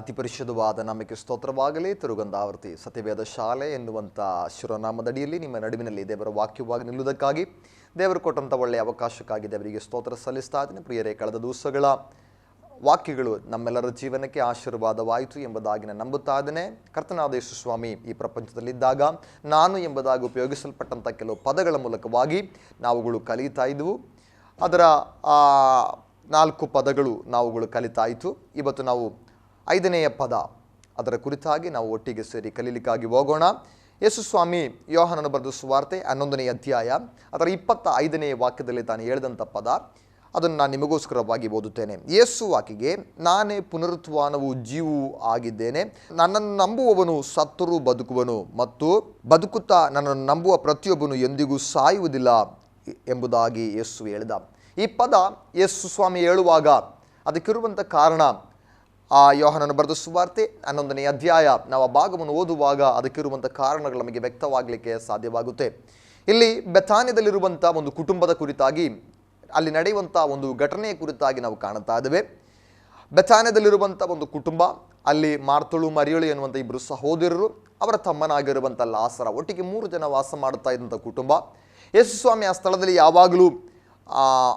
ದೇವರ ಅತಿ ಪರಿಶುದ್ಧವಾದ ನಮಗೆ ಸ್ತೋತ್ರವಾಗಲಿ. ತಿರುಗಂಧಾವರ್ತಿ ಸತ್ಯವೇದ ಶಾಲೆ ಎನ್ನುವಂಥ ಶಿರೋನಾಮದಡಿಯಲ್ಲಿ ನಿಮ್ಮ ನಡುವಿನಲ್ಲಿ ದೇವರ ವಾಕ್ಯವಾಗಿ ನಿಲ್ಲುವುದಕ್ಕಾಗಿ ದೇವರು ಕೊಟ್ಟಂಥ ಒಳ್ಳೆಯ ಅವಕಾಶಕ್ಕಾಗಿ ದೇವರಿಗೆ ಸ್ತೋತ್ರ ಸಲ್ಲಿಸ್ತಾ ಇದ್ದೀನಿ. ಪ್ರಿಯರೇ, ಕಳೆದ ದಿವಸಗಳ ವಾಕ್ಯಗಳು ನಮ್ಮೆಲ್ಲರ ಜೀವನಕ್ಕೆ ಆಶೀರ್ವಾದವಾಯಿತು ಎಂಬುದಾಗಿ ನಾನು ನಂಬುತ್ತಾ ಇದ್ದೇನೆ. ಕರ್ತನಾದ ಸ್ವಾಮಿ ಈ ಪ್ರಪಂಚದಲ್ಲಿದ್ದಾಗ ನಾನು ಎಂಬುದಾಗಿ ಉಪಯೋಗಿಸಲ್ಪಟ್ಟಂಥ ಕೆಲವು ಪದಗಳ ಮೂಲಕವಾಗಿ ನಾವುಗಳು ಕಲಿತಾ ಇದ್ದವು ಅದರ ನಾಲ್ಕು ಪದಗಳು ನಾವುಗಳು ಕಲಿತಾಯಿತು ಇವತ್ತು ನಾವು ಐದನೆಯ ಪದ. ಅದರ ಕುರಿತಾಗಿ ನಾವು ಒಟ್ಟಿಗೆ ಸೇರಿ ಕಲೀಲಿಕ್ಕಾಗಿ ಹೋಗೋಣ. ಯೇಸುಸ್ವಾಮಿ ಸ್ವಾಮಿ, ಯೋಹನನ ಬರೆದ ಸುವಾರ್ತೆ ಹನ್ನೊಂದನೇ ಅಧ್ಯಾಯ, ಅದರ ಇಪ್ಪತ್ತ ಐದನೆಯ ವಾಕ್ಯದಲ್ಲಿ ತಾನು ಹೇಳಿದಂಥ ಪದ. ಅದನ್ನು ನಾನು ನಿಮಗೋಸ್ಕರವಾಗಿ ಓದುತ್ತೇನೆ. ಯೇಸು ಆಕೆಗೆ, ನಾನೇ ಪುನರುತ್ವಾನವು ಜೀವವು ಆಗಿದ್ದೇನೆ. ನನ್ನನ್ನು ನಂಬುವವನು ಸತ್ತರೂ ಬದುಕುವನು ಮತ್ತು ಬದುಕುತ್ತಾ ನನ್ನನ್ನು ನಂಬುವ ಪ್ರತಿಯೊಬ್ಬನು ಎಂದಿಗೂ ಸಾಯುವುದಿಲ್ಲ ಎಂಬುದಾಗಿ ಯೇಸು ಹೇಳಿದ. ಈ ಪದ ಯೇಸು ಸ್ವಾಮಿ ಹೇಳುವಾಗ ಅದಕ್ಕಿರುವಂಥ ಕಾರಣ ಆ ಯೋಹನನ್ನು ಬರೆದ ಸುವಾರ್ತೆ ಹನ್ನೊಂದನೇ ಅಧ್ಯಾಯ. ನಾವು ಆ ಭಾಗವನ್ನು ಓದುವಾಗ ಅದಕ್ಕಿರುವಂಥ ಕಾರಣಗಳು ನಮಗೆ ವ್ಯಕ್ತವಾಗಲಿಕ್ಕೆ ಸಾಧ್ಯವಾಗುತ್ತೆ. ಇಲ್ಲಿ ಬೆಥಾನ್ಯದಲ್ಲಿರುವಂಥ ಒಂದು ಕುಟುಂಬದ ಕುರಿತಾಗಿ, ಅಲ್ಲಿ ನಡೆಯುವಂಥ ಒಂದು ಘಟನೆಯ ಕುರಿತಾಗಿ ನಾವು ಕಾಣುತ್ತಾ ಇದ್ದೇವೆ. ಬೆಥಾನ್ಯದಲ್ಲಿರುವಂಥ ಒಂದು ಕುಟುಂಬ, ಅಲ್ಲಿ ಮಾರ್ತಳು, ಮರಿಯಳು ಎನ್ನುವಂಥ ಇಬ್ಬರು ಸಹೋದರರು, ಅವರ ತಮ್ಮನಾಗಿರುವಂಥ ಲಾಸರ, ಒಟ್ಟಿಗೆ ಮೂರು ಜನ ವಾಸ ಮಾಡುತ್ತಾ ಇದ್ದಂಥ ಕುಟುಂಬ. ಯೇಸುಸ್ವಾಮಿ ಆ ಸ್ಥಳದಲ್ಲಿ ಯಾವಾಗಲೂ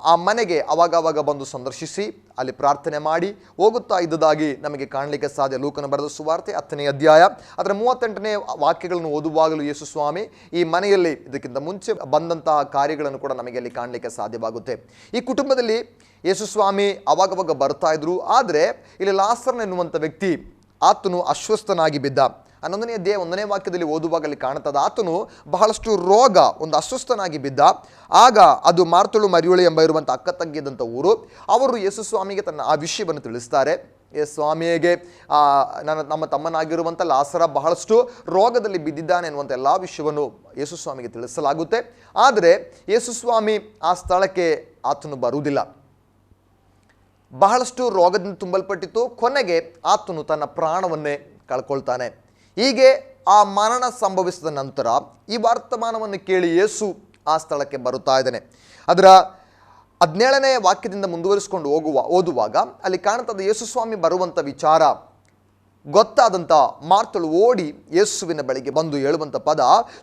ಆ ಮನೆಗೆ ಅವಾಗವಾಗ ಬಂದು ಸಂದರ್ಶಿಸಿ, ಅಲ್ಲಿ ಪ್ರಾರ್ಥನೆ ಮಾಡಿ, ಹೋಗುತ್ತಾ ಇದ್ದುದಾಗಿ ನಮಗೆ ಕಾಣಲಿಕ್ಕೆ ಸಾಧ್ಯ. ಲೂಕನ ಬರೆದ ಸುವಾರ್ತೆ ಹತ್ತನೇ ಅಧ್ಯಾಯ. ಅದರ ಮೂವತ್ತೆಂಟನೇ ವಾಕ್ಯಗಳನ್ನು ಓದುವಾಗಲೂ ಯೇಸು ಸ್ವಾಮಿ, ಈ ಮನೆಯಲ್ಲಿ ಇದಕ್ಕಿಂತ ಮುಂಚೆ ಬಂದಂತಹ ಕಾರ್ಯಗಳನ್ನು ಕೂಡ ನಮಗೆ ಅಲ್ಲಿ ಕಾಣಲಿಕ್ಕೆ ಸಾಧ್ಯವಾಗುತ್ತೆ. ಈ ಕುಟುಂಬದಲ್ಲಿ ಯೇಸು ಸ್ವಾಮಿ ಅವಾಗವಾಗ ಬರ್ತಾ ಇದ್ರು. ಆದರೆ, ಇಲ್ಲಿ ಲಾಸರ್ನ ಎನ್ನುವಂಥ ವ್ಯಕ್ತಿ ಆತನು ಅಸ್ವಸ್ಥನಾಗಿ ಬಿದ್ದ. ಹನ್ನೊಂದನೇ ಅಧ್ಯಾಯ ಒಂದನೇ ವಾಕ್ಯದಲ್ಲಿ ಓದುವಾಗಲಿ ಕಾಣುತ್ತದೆ. ಆತನು ಬಹಳಷ್ಟು ರೋಗ, ಒಂದು ಅಸ್ವಸ್ಥನಾಗಿ ಬಿದ್ದ. ಆಗ ಅದು ಮಾರ್ತಳು ಮರಿಯುಳೆ ಎಂಬ ಇರುವಂಥ ಅಕ್ಕ ತಂಗಿದಂಥ ಊರು. ಅವರು ಯೇಸು ಸ್ವಾಮಿಗೆ ತನ್ನ ಆ ವಿಷಯವನ್ನು ತಿಳಿಸ್ತಾರೆ. ಯೇಸು ಸ್ವಾಮಿಯಗೆ ನನ್ನ, ನಮ್ಮ ತಮ್ಮನಾಗಿರುವಂಥ ಲಾಸರ ಬಹಳಷ್ಟು ರೋಗದಲ್ಲಿ ಬಿದ್ದಿದ್ದಾನೆ ಎನ್ನುವಂಥ ಎಲ್ಲ ವಿಷಯವನ್ನು ಯೇಸು ಸ್ವಾಮಿಗೆ ತಿಳಿಸಲಾಗುತ್ತೆ. ಆದರೆ ಯೇಸು ಸ್ವಾಮಿ ಆ ಸ್ಥಳಕ್ಕೆ ಆತನು ಬರುವುದಿಲ್ಲ. ಬಹಳಷ್ಟು ರೋಗದಿಂದ ತುಂಬಲ್ಪಟ್ಟಿತ್ತು. ಕೊನೆಗೆ ಆತನು ತನ್ನ ಪ್ರಾಣವನ್ನೇ ಕಳ್ಕೊಳ್ತಾನೆ. ಹೀಗೆ ಆ ಮರಣ ಸಂಭವಿಸಿದ ನಂತರ ಈ ವರ್ತಮಾನವನ್ನು ಕೇಳಿ ಯೇಸು ಆ ಸ್ಥಳಕ್ಕೆ ಬರುತ್ತಾ ಇದ್ದಾನೆ. ಅದರ ಹದಿನೇಳನೇ ವಾಕ್ಯದಿಂದ ಮುಂದುವರಿಸಿಕೊಂಡು ಹೋಗುವ, ಓದುವಾಗ ಅಲ್ಲಿ ಕಾಣುತ್ತದ ಯೇಸು ಸ್ವಾಮಿ ಬರುವಂಥ ವಿಚಾರ. ಗೊತ್ತಾದಂಥ ಮಾರ್ತಳು ಓಡಿ ಯೇಸುವಿನ ಬಳಿಗೆ ಬಂದು ಹೇಳುವಂಥ ಪದ,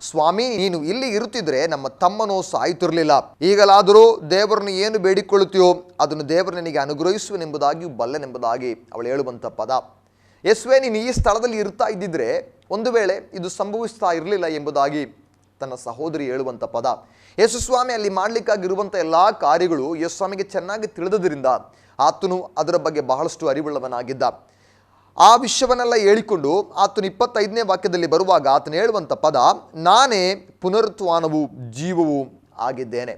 ಸ್ವಾಮಿ, ನೀನು ಇಲ್ಲಿ ಇರುತ್ತಿದ್ರೆ ನಮ್ಮ ತಮ್ಮನೋ ಸಾಯ್ತಿರಲಿಲ್ಲ ಈಗಲಾದರೂ ದೇವರನ್ನು ಏನು ಬೇಡಿಕೊಳ್ಳುತ್ತೀಯೋ ಅದನ್ನು ದೇವರು ನಿನಗೆ ಅನುಗ್ರಹಿಸುವನೆಂಬುದಾಗಿಯೂ ಬಲ್ಲೆನೆಂಬುದಾಗಿ ಅವಳು ಹೇಳುವಂಥ ಪದ. ಯೇಸುವೆ, ನೀನು ಈ ಸ್ಥಳದಲ್ಲಿ ಇರ್ತಾ ಇದ್ದಿದ್ರೆ ಒಂದು ವೇಳೆ ಇದು ಸಂಭವಿಸ್ತಾ ಇರಲಿಲ್ಲ ಎಂಬುದಾಗಿ ತನ್ನ ಸಹೋದರಿ ಹೇಳುವಂಥ ಪದ. ಯೇಸುಸ್ವಾಮಿ ಅಲ್ಲಿ ಮಾಡಲಿಕ್ಕಾಗಿರುವಂಥ ಎಲ್ಲ ಕಾರ್ಯಗಳು ಯೇಸುಸ್ವಾಮಿಗೆ ಚೆನ್ನಾಗಿ ತಿಳಿದದ್ರಿಂದ ಆತನು ಅದರ ಬಗ್ಗೆ ಬಹಳಷ್ಟು ಅರಿವುಳ್ಳವನಾಗಿದ್ದ. ಆ ವಿಷಯವನ್ನೆಲ್ಲ ಹೇಳಿಕೊಂಡು ಆತನು ಇಪ್ಪತ್ತೈದನೇ ವಾಕ್ಯದಲ್ಲಿ ಬರುವಾಗ ಆತನು ಹೇಳುವಂಥ ಪದ, ನಾನೇ ಪುನರುತ್ವಾನವು ಜೀವವು ಆಗಿದ್ದೇನೆ.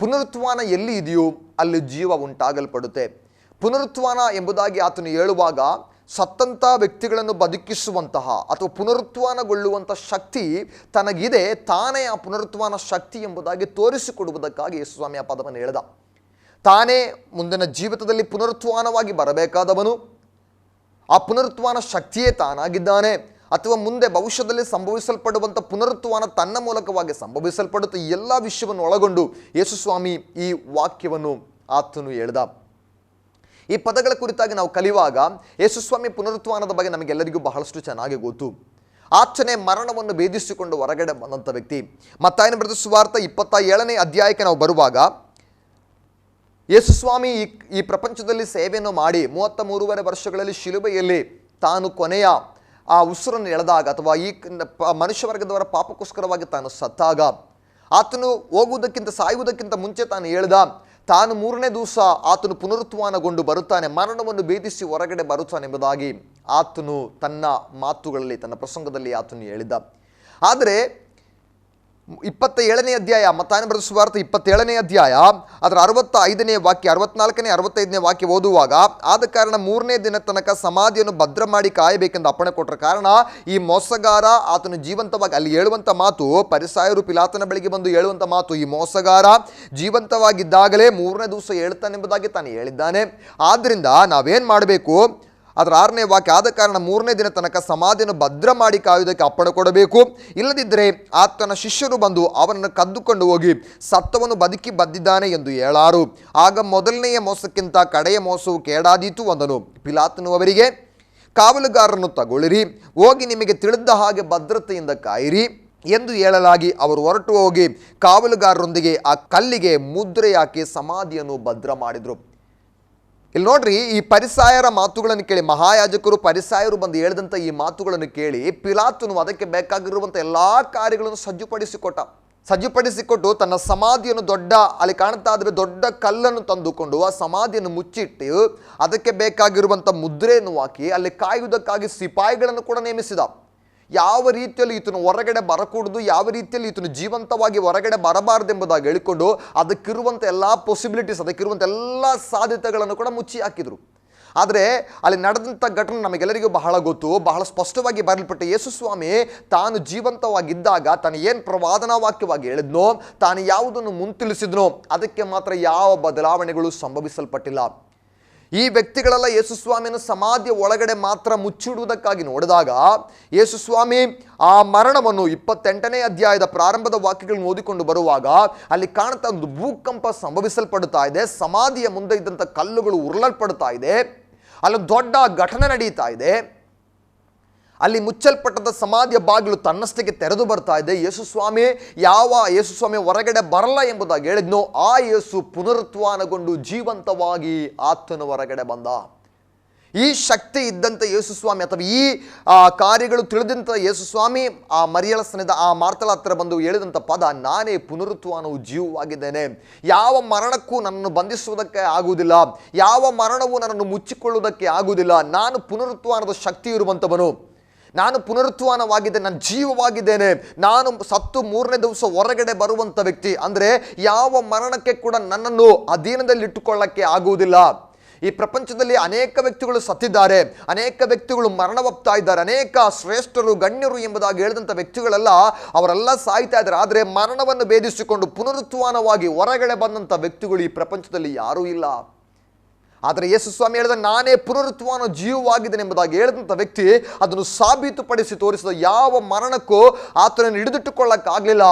ಪುನರುತ್ವಾನ ಎಲ್ಲಿ ಇದೆಯೋ ಅಲ್ಲಿ ಜೀವ ಉಂಟಾಗಲ್ಪಡುತ್ತೆ. ಪುನರುತ್ವಾನ ಎಂಬುದಾಗಿ ಆತನು ಹೇಳುವಾಗ ಸತ್ತಂಥ ವ್ಯಕ್ತಿಗಳನ್ನು ಬದುಕಿಸುವಂತಹ ಅಥವಾ ಪುನರುತ್ವಾನಗೊಳ್ಳುವಂಥ ಶಕ್ತಿ ತನಗಿದೆ, ತಾನೇ ಆ ಪುನರುತ್ವಾನ ಶಕ್ತಿ ಎಂಬುದಾಗಿ ತೋರಿಸಿಕೊಡುವುದಕ್ಕಾಗಿ ಸ್ವಾಮಿ ಆ ಪದವನ್ನು ಹೇಳ್ದ. ತಾನೇ ಮುಂದಿನ ಜೀವಿತದಲ್ಲಿ ಪುನರುತ್ವಾನವಾಗಿ ಬರಬೇಕಾದವನು. ಆ ಪುನರುತ್ವಾನ ಶಕ್ತಿಯೇ ತಾನಾಗಿದ್ದಾನೆ. ಅಥವಾ ಮುಂದೆ ಭವಿಷ್ಯದಲ್ಲಿ ಸಂಭವಿಸಲ್ಪಡುವಂಥ ಪುನರುತ್ವಾನ ತನ್ನ ಮೂಲಕವಾಗಿ ಸಂಭವಿಸಲ್ಪಡುತ್ತೆ. ಈ ಎಲ್ಲ ವಿಷಯವನ್ನು ಒಳಗೊಂಡು ಯೇಸುಸ್ವಾಮಿ ಈ ವಾಕ್ಯವನ್ನು ಆತನು ಹೇಳ್ದ. ಈ ಪದಗಳ ಕುರಿತಾಗಿ ನಾವು ಕಲಿಯುವಾಗ ಯೇಸುಸ್ವಾಮಿ ಪುನರುತ್ವಾನದ ಬಗ್ಗೆ ನಮಗೆಲ್ಲರಿಗೂ ಬಹಳಷ್ಟು ಚೆನ್ನಾಗಿ ಗೊತ್ತು. ಆಚನೆ ಮರಣವನ್ನು ಭೇದಿಸಿಕೊಂಡು ಹೊರಗಡೆ ಬಂದಂಥ ವ್ಯಕ್ತಿ. ಮತ್ತಾಯನ ಬರೆದ ಸುವಾರ್ಥ ಇಪ್ಪತ್ತ ಏಳನೇ ಅಧ್ಯಾಯಕ್ಕೆ ನಾವು ಬರುವಾಗ ಯೇಸುಸ್ವಾಮಿ ಈ ಈ ಪ್ರಪಂಚದಲ್ಲಿ ಸೇವೆಯನ್ನು ಮಾಡಿ ಮೂವತ್ತ ಮೂರುವರೆ ವರ್ಷಗಳಲ್ಲಿ ಶಿಲುಬೆಯಲ್ಲಿ ತಾನು ಕೊನೆಯ ಆ ಉಸಿರನ್ನು ಎಳೆದಾಗ ಅಥವಾ ಈ ಮನುಷ್ಯ ವರ್ಗದವರ ಪಾಪಕ್ಕೋಸ್ಕರವಾಗಿ ತಾನು ಸತ್ತಾಗ, ಆತನು ಹೋಗುವುದಕ್ಕಿಂತ ಸಾಯುವುದಕ್ಕಿಂತ ಮುಂಚೆ ತಾನು ಹೇಳ್ದ ತಾನು ಮೂರನೇ ದಿವಸ ಆತನು ಪುನರುತ್ಥಾನಗೊಂಡು ಬರುತ್ತಾನೆ, ಮರಣವನ್ನು ಭೇದಿಸಿ ಹೊರಗಡೆ ಬರುತ್ತಾನೆ ಎಂಬುದಾಗಿ ಆತನು ತನ್ನ ಮಾತುಗಳಲ್ಲಿ, ತನ್ನ ಪ್ರಸಂಗದಲ್ಲಿ ಆತನು ಹೇಳಿದ್ದ. ಆದರೆ ಇಪ್ಪತ್ತ ಏಳನೇ ಅಧ್ಯಾಯ, ಮತ್ತಾಯನ ಬರೆದ ಸುವಾರ್ಥ ಇಪ್ಪತ್ತೇಳನೇ ಅಧ್ಯಾಯ, ಅದರ ಅರವತ್ತ ಐದನೇ ವಾಕ್ಯ, ಅರವತ್ನಾಲ್ಕನೇ, ಅರವತ್ತೈದನೇ ವಾಕ್ಯ ಓದುವಾಗ, ಆದ ಕಾರಣ ಮೂರನೇ ದಿನ ತನಕ ಸಮಾಧಿಯನ್ನು ಭದ್ರ ಮಾಡಿ ಕಾಯಬೇಕೆಂದು ಅಪ್ಪಣೆ ಕೊಟ್ಟರ ಕಾರಣ, ಈ ಮೋಸಗಾರ ಆತನು ಜೀವಂತವಾಗಿ, ಅಲ್ಲಿ ಹೇಳುವಂಥ ಮಾತು, ಪರಿಸಾಯರು ಪಿಲಾತನ ಬಳಿಗೆ ಬಂದು ಹೇಳುವಂಥ ಮಾತು, ಈ ಮೋಸಗಾರ ಜೀವಂತವಾಗಿದ್ದಾಗಲೇ ಮೂರನೇ ದಿವಸ ಹೇಳ್ತಾನೆಂಬುದಾಗಿ ತಾನು ಹೇಳಿದ್ದಾನೆ. ಆದ್ದರಿಂದ ನಾವೇನು ಮಾಡಬೇಕು? ಅದರ ಆರನೇ ವಾಕ್ಯ, ಆದ ಕಾರಣ ಮೂರನೇ ದಿನ ತನಕ ಸಮಾಧಿಯನ್ನು ಭದ್ರ ಮಾಡಿ ಕಾಯುವುದಕ್ಕೆ ಅಪ್ಪಣೆ ಕೊಡಬೇಕು. ಇಲ್ಲದಿದ್ದರೆ ಆತನ ಶಿಷ್ಯರು ಬಂದು ಅವನನ್ನು ಕದ್ದುಕೊಂಡು ಹೋಗಿ ಸತ್ತವನ್ನು ಬದುಕಿ ಬದ್ದಿದ್ದಾನೆ ಎಂದು ಹೇಳಾರು. ಆಗ ಮೊದಲನೆಯ ಮೋಸಕ್ಕಿಂತ ಕಡೆಯ ಮೋಸವು ಕೇಡಾದೀತು ಅಂದನು. ಪಿಲಾತನು ಅವರಿಗೆ, ಕಾವಲುಗಾರರನ್ನು ತಗೊಳ್ಳಿರಿ. ಹೋಗಿ ನಿಮಗೆ ತಿಳಿದ ಹಾಗೆ ಭದ್ರತೆಯಿಂದ ಕಾಯಿರಿ ಎಂದು ಹೇಳಲಾಗಿ ಅವರು ಹೊರಟು ಹೋಗಿ ಕಾವಲುಗಾರರೊಂದಿಗೆ ಆ ಕಲ್ಲಿಗೆ ಮುದ್ರೆ ಹಾಕಿ ಸಮಾಧಿಯನ್ನು ಭದ್ರ ಮಾಡಿದರು. ಇಲ್ಲಿ ನೋಡ್ರಿ, ಈ ಪರಿಸಾಯರ ಮಾತುಗಳನ್ನು ಕೇಳಿ, ಮಹಾಯಾಜಕರು ಪರಿಸಾಯರು ಬಂದು ಹೇಳಿದಂಥ ಈ ಮಾತುಗಳನ್ನು ಕೇಳಿ, ಪಿಲಾತನು ಅದಕ್ಕೆ ಬೇಕಾಗಿರುವಂಥ ಎಲ್ಲ ಕಾರ್ಯಗಳನ್ನು ಸಜ್ಜುಪಡಿಸಿಕೊಟ್ಟ. ಸಜ್ಜುಪಡಿಸಿಕೊಟ್ಟು ತನ್ನ ಸಮಾಧಿಯನ್ನು ದೊಡ್ಡ, ಅಲ್ಲಿ ಕಾಣ್ತಾ ಇದ್ರೆ ದೊಡ್ಡ ಕಲ್ಲನ್ನು ತಂದುಕೊಂಡು ಆ ಸಮಾಧಿಯನ್ನು ಮುಚ್ಚಿಟ್ಟು ಅದಕ್ಕೆ ಬೇಕಾಗಿರುವಂಥ ಮುದ್ರೆಯನ್ನು ಹಾಕಿ, ಅಲ್ಲಿ ಕಾಯುವುದಕ್ಕಾಗಿ ಸಿಪಾಯಿಗಳನ್ನು ಕೂಡ ನೇಮಿಸಿದ. ಯಾವ ರೀತಿಯಲ್ಲಿ ಈತನು ಹೊರಗಡೆ ಬರಕೂಡದು, ಯಾವ ರೀತಿಯಲ್ಲಿ ಈತನು ಜೀವಂತವಾಗಿ ಹೊರಗಡೆ ಬರಬಾರದೆಂಬುದಾಗಿ ಹೇಳಿಕೊಂಡು ಅದಕ್ಕಿರುವಂಥ ಎಲ್ಲ ಪಾಸಿಬಿಲಿಟೀಸ್ ಅದಕ್ಕಿರುವಂಥ ಎಲ್ಲ ಸಾಧ್ಯತೆಗಳನ್ನು ಕೂಡ ಮುಚ್ಚಿ ಹಾಕಿದರು. ಆದರೆ ಅಲ್ಲಿ ನಡೆದಂಥ ಘಟನೆ ನಮಗೆಲ್ಲರಿಗೂ ಬಹಳ ಗೊತ್ತು, ಬಹಳ ಸ್ಪಷ್ಟವಾಗಿ ಬರಲ್ಪಟ್ಟ ಯೇಸು ಸ್ವಾಮಿ ತಾನು ಜೀವಂತವಾಗಿದ್ದಾಗ ತಾನು ಏನು ಪ್ರವಾದನಾ ವಾಕ್ಯವಾಗಿ ಹೇಳಿದ್ನೋ, ತಾನು ಯಾವುದನ್ನು ಮುಂತಿಳಿಸಿದ್ನೋ, ಅದಕ್ಕೆ ಮಾತ್ರ ಯಾವ ಬದಲಾವಣೆಗಳು ಸಂಭವಿಸಲ್ಪಟ್ಟಿಲ್ಲ. ಈ ವ್ಯಕ್ತಿಗಳೆಲ್ಲ ಯೇಸುಸ್ವಾಮಿಯನ್ನು ಸಮಾಧಿಯ ಒಳಗಡೆ ಮಾತ್ರ ಮುಚ್ಚಿಡುವುದಕ್ಕಾಗಿ ನೋಡಿದಾಗ ಯೇಸುಸ್ವಾಮಿ ಆ ಮರಣವನ್ನು ಇಪ್ಪತ್ತೆಂಟನೇ ಅಧ್ಯಾಯದ ಪ್ರಾರಂಭದ ವಾಕ್ಯಗಳನ್ನು ಓದಿಕೊಂಡು ಬರುವಾಗ ಅಲ್ಲಿ ಕಾಣ್ತಾ ಒಂದು ಭೂಕಂಪ ಸಂಭವಿಸಲ್ಪಡುತ್ತಾ ಇದೆ, ಸಮಾಧಿಯ ಮುಂದೆ ಇದ್ದಂಥ ಕಲ್ಲುಗಳು ಉರುಳಲ್ಪಡ್ತಾ ಇದೆ ಅಲ್ಲೊಂದು ದೊಡ್ಡ ಘಟನೆ ನಡೀತಾ ಇದೆ. ಅಲ್ಲಿ ಮುಚ್ಚಲ್ಪಟ್ಟದ ಸಮಾಧಿಯ ಬಾಗಿಲು ತನ್ನಷ್ಟಕ್ಕೆ ತೆರೆದು ಬರ್ತಾ ಇದೆ. ಯೇಸು ಸ್ವಾಮಿ ಯಾವ ಯೇಸುಸ್ವಾಮಿ ಹೊರಗಡೆ ಬರಲ್ಲ ಎಂಬುದಾಗಿ ಹೇಳಿದ್ನೋ ಆ ಯೇಸು ಪುನರುತ್ವಾನಗೊಂಡು ಜೀವಂತವಾಗಿ ಆತನ ಹೊರಗಡೆ ಬಂದ. ಈ ಶಕ್ತಿ ಇದ್ದಂಥ ಯೇಸುಸ್ವಾಮಿ ಅಥವಾ ಈ ಆ, ಕಾರ್ಯಗಳು ತಿಳಿದಂಥ ಯೇಸುಸ್ವಾಮಿ ಆ ಮರಿಯಳ ಸನಿದ ಆ ಮಾರ್ತಳ ಹತ್ರ ಬಂದು ಹೇಳಿದಂಥ ಪದ ನಾನೇ ಪುನರುತ್ವಾನವು ಜೀವವಾಗಿದ್ದೇನೆ. ಯಾವ ಮರಣಕ್ಕೂ ನನ್ನನ್ನು ಬಂಧಿಸುವುದಕ್ಕೆ ಆಗುವುದಿಲ್ಲ. ಯಾವ ಮರಣವು ನನ್ನನ್ನು ಮುಚ್ಚಿಕೊಳ್ಳುವುದಕ್ಕೆ ಆಗುವುದಿಲ್ಲ. ನಾನು ಪುನರುತ್ವಾನದ ಶಕ್ತಿ ಇರುವಂಥವನು ನಾನು ಪುನರುತ್ಥಾನವಾಗಿದ್ದೆ ನಾನು ಜೀವವಾಗಿದ್ದೇನೆ, ನಾನು ಸತ್ತು ಮೂರನೇ ದಿವಸ ಹೊರಗಡೆ ಬರುವಂಥ ವ್ಯಕ್ತಿ, ಅಂದರೆ ಯಾವ ಮರಣಕ್ಕೆ ಕೂಡ ನನ್ನನ್ನು ಅಧೀನದಲ್ಲಿ ಇಟ್ಟುಕೊಳ್ಳಕ್ಕೆ ಆಗುವುದಿಲ್ಲ. ಈ ಪ್ರಪಂಚದಲ್ಲಿ ಅನೇಕ ವ್ಯಕ್ತಿಗಳು ಸತ್ತಿದ್ದಾರೆ, ಅನೇಕ ವ್ಯಕ್ತಿಗಳು ಮರಣವಪ್ತಾ ಇದ್ದಾರೆ, ಅನೇಕ ಶ್ರೇಷ್ಠರು, ಗಣ್ಯರು ಎಂಬುದಾಗಿ ಹೇಳಿದಂಥ ವ್ಯಕ್ತಿಗಳೆಲ್ಲ ಅವರೆಲ್ಲ ಸಾಯ್ತಾ ಇದ್ದಾರೆ. ಆದರೆ ಮರಣವನ್ನು ಭೇದಿಸಿಕೊಂಡು ಪುನರುತ್ಥಾನವಾಗಿ ಹೊರಗಡೆ ಬಂದಂಥ ವ್ಯಕ್ತಿಗಳು ಈ ಪ್ರಪಂಚದಲ್ಲಿ ಯಾರೂ ಇಲ್ಲ. ಆದರೆ ಯೇಸು ಸ್ವಾಮಿ ಹೇಳಿದ, ನಾನೇ ಪುನರುತ್ವಾನ ಜೀವವಾಗಿದ್ದೇನೆ ಎಂಬುದಾಗಿ ಹೇಳಿದಂಥ ವ್ಯಕ್ತಿ ಅದನ್ನು ಸಾಬೀತುಪಡಿಸಿ ತೋರಿಸಿದ ಯಾವ ಮರಣಕ್ಕೂ ಆತನನ್ನು ಹಿಡಿದಿಟ್ಟುಕೊಳ್ಳಕ್ಕಾಗಲಿಲ್ಲ.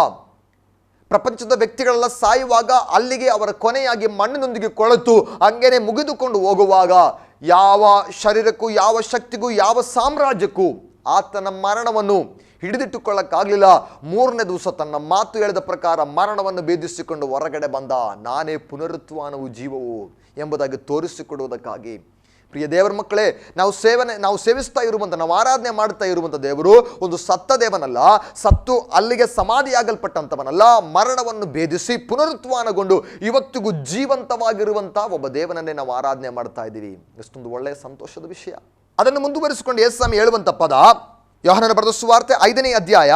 ಪ್ರಪಂಚದ ವ್ಯಕ್ತಿಗಳೆಲ್ಲ ಸಾಯುವಾಗ ಅಲ್ಲಿಗೆ ಅವರ ಕೊನೆಯಾಗಿ ಮಣ್ಣಿನೊಂದಿಗೆ ಕೊಳೆತು, ಹಂಗೇನೆ ಮುಗಿದುಕೊಂಡು ಹೋಗುವಾಗ ಯಾವ ಶರೀರಕ್ಕೂ, ಯಾವ ಶಕ್ತಿಗೂ, ಯಾವ ಸಾಮ್ರಾಜ್ಯಕ್ಕೂ ಆತನ ಮರಣವನ್ನು ಹಿಡಿದಿಟ್ಟುಕೊಳ್ಳಕ್ಕಾಗಲಿಲ್ಲ. ಮೂರನೇ ದಿವಸ ತನ್ನ ಮಾತು ಹೇಳಿದ ಪ್ರಕಾರ ಮರಣವನ್ನು ಭೇದಿಸಿಕೊಂಡು ಹೊರಗಡೆ ಬಂದ, ನಾನೇ ಪುನರುತ್ವಾನವು ಜೀವವು ಎಂಬುದಾಗಿ ತೋರಿಸಿಕೊಡುವುದಕ್ಕಾಗಿ. ಪ್ರಿಯ ದೇವರ ಮಕ್ಕಳೇ, ನಾವು ಸೇವನೆ, ನಾವು ಸೇವಿಸ್ತಾ ಇರುವಂಥ ನಾವು ಆರಾಧನೆ ಮಾಡ್ತಾ ಇರುವಂಥ ದೇವರು ಒಂದು ಸತ್ತ ದೇವನಲ್ಲ, ಸತ್ತು ಅಲ್ಲಿಗೆ ಸಮಾಧಿಯಾಗಲ್ಪಟ್ಟಂಥವನಲ್ಲ ಮರಣವನ್ನು ಭೇದಿಸಿ ಪುನರುತ್ವಾನಗೊಂಡು ಇವತ್ತಿಗೂ ಜೀವಂತವಾಗಿರುವಂಥ ಒಬ್ಬ ದೇವನನ್ನೇ ನಾವು ಆರಾಧನೆ ಮಾಡ್ತಾ ಇದ್ದೀವಿ. ಎಷ್ಟೊಂದು ಒಳ್ಳೆಯ ಸಂತೋಷದ ವಿಷಯ. ಅದನ್ನು ಮುಂದುವರಿಸಿಕೊಂಡು ಎಸ್ ಸ್ವಾಮಿ ಹೇಳುವಂಥ ಪದ, ಯೋಹನನ ಬರೆದ ಸುವಾರ್ತೆ ಐದನೇ ಅಧ್ಯಾಯ,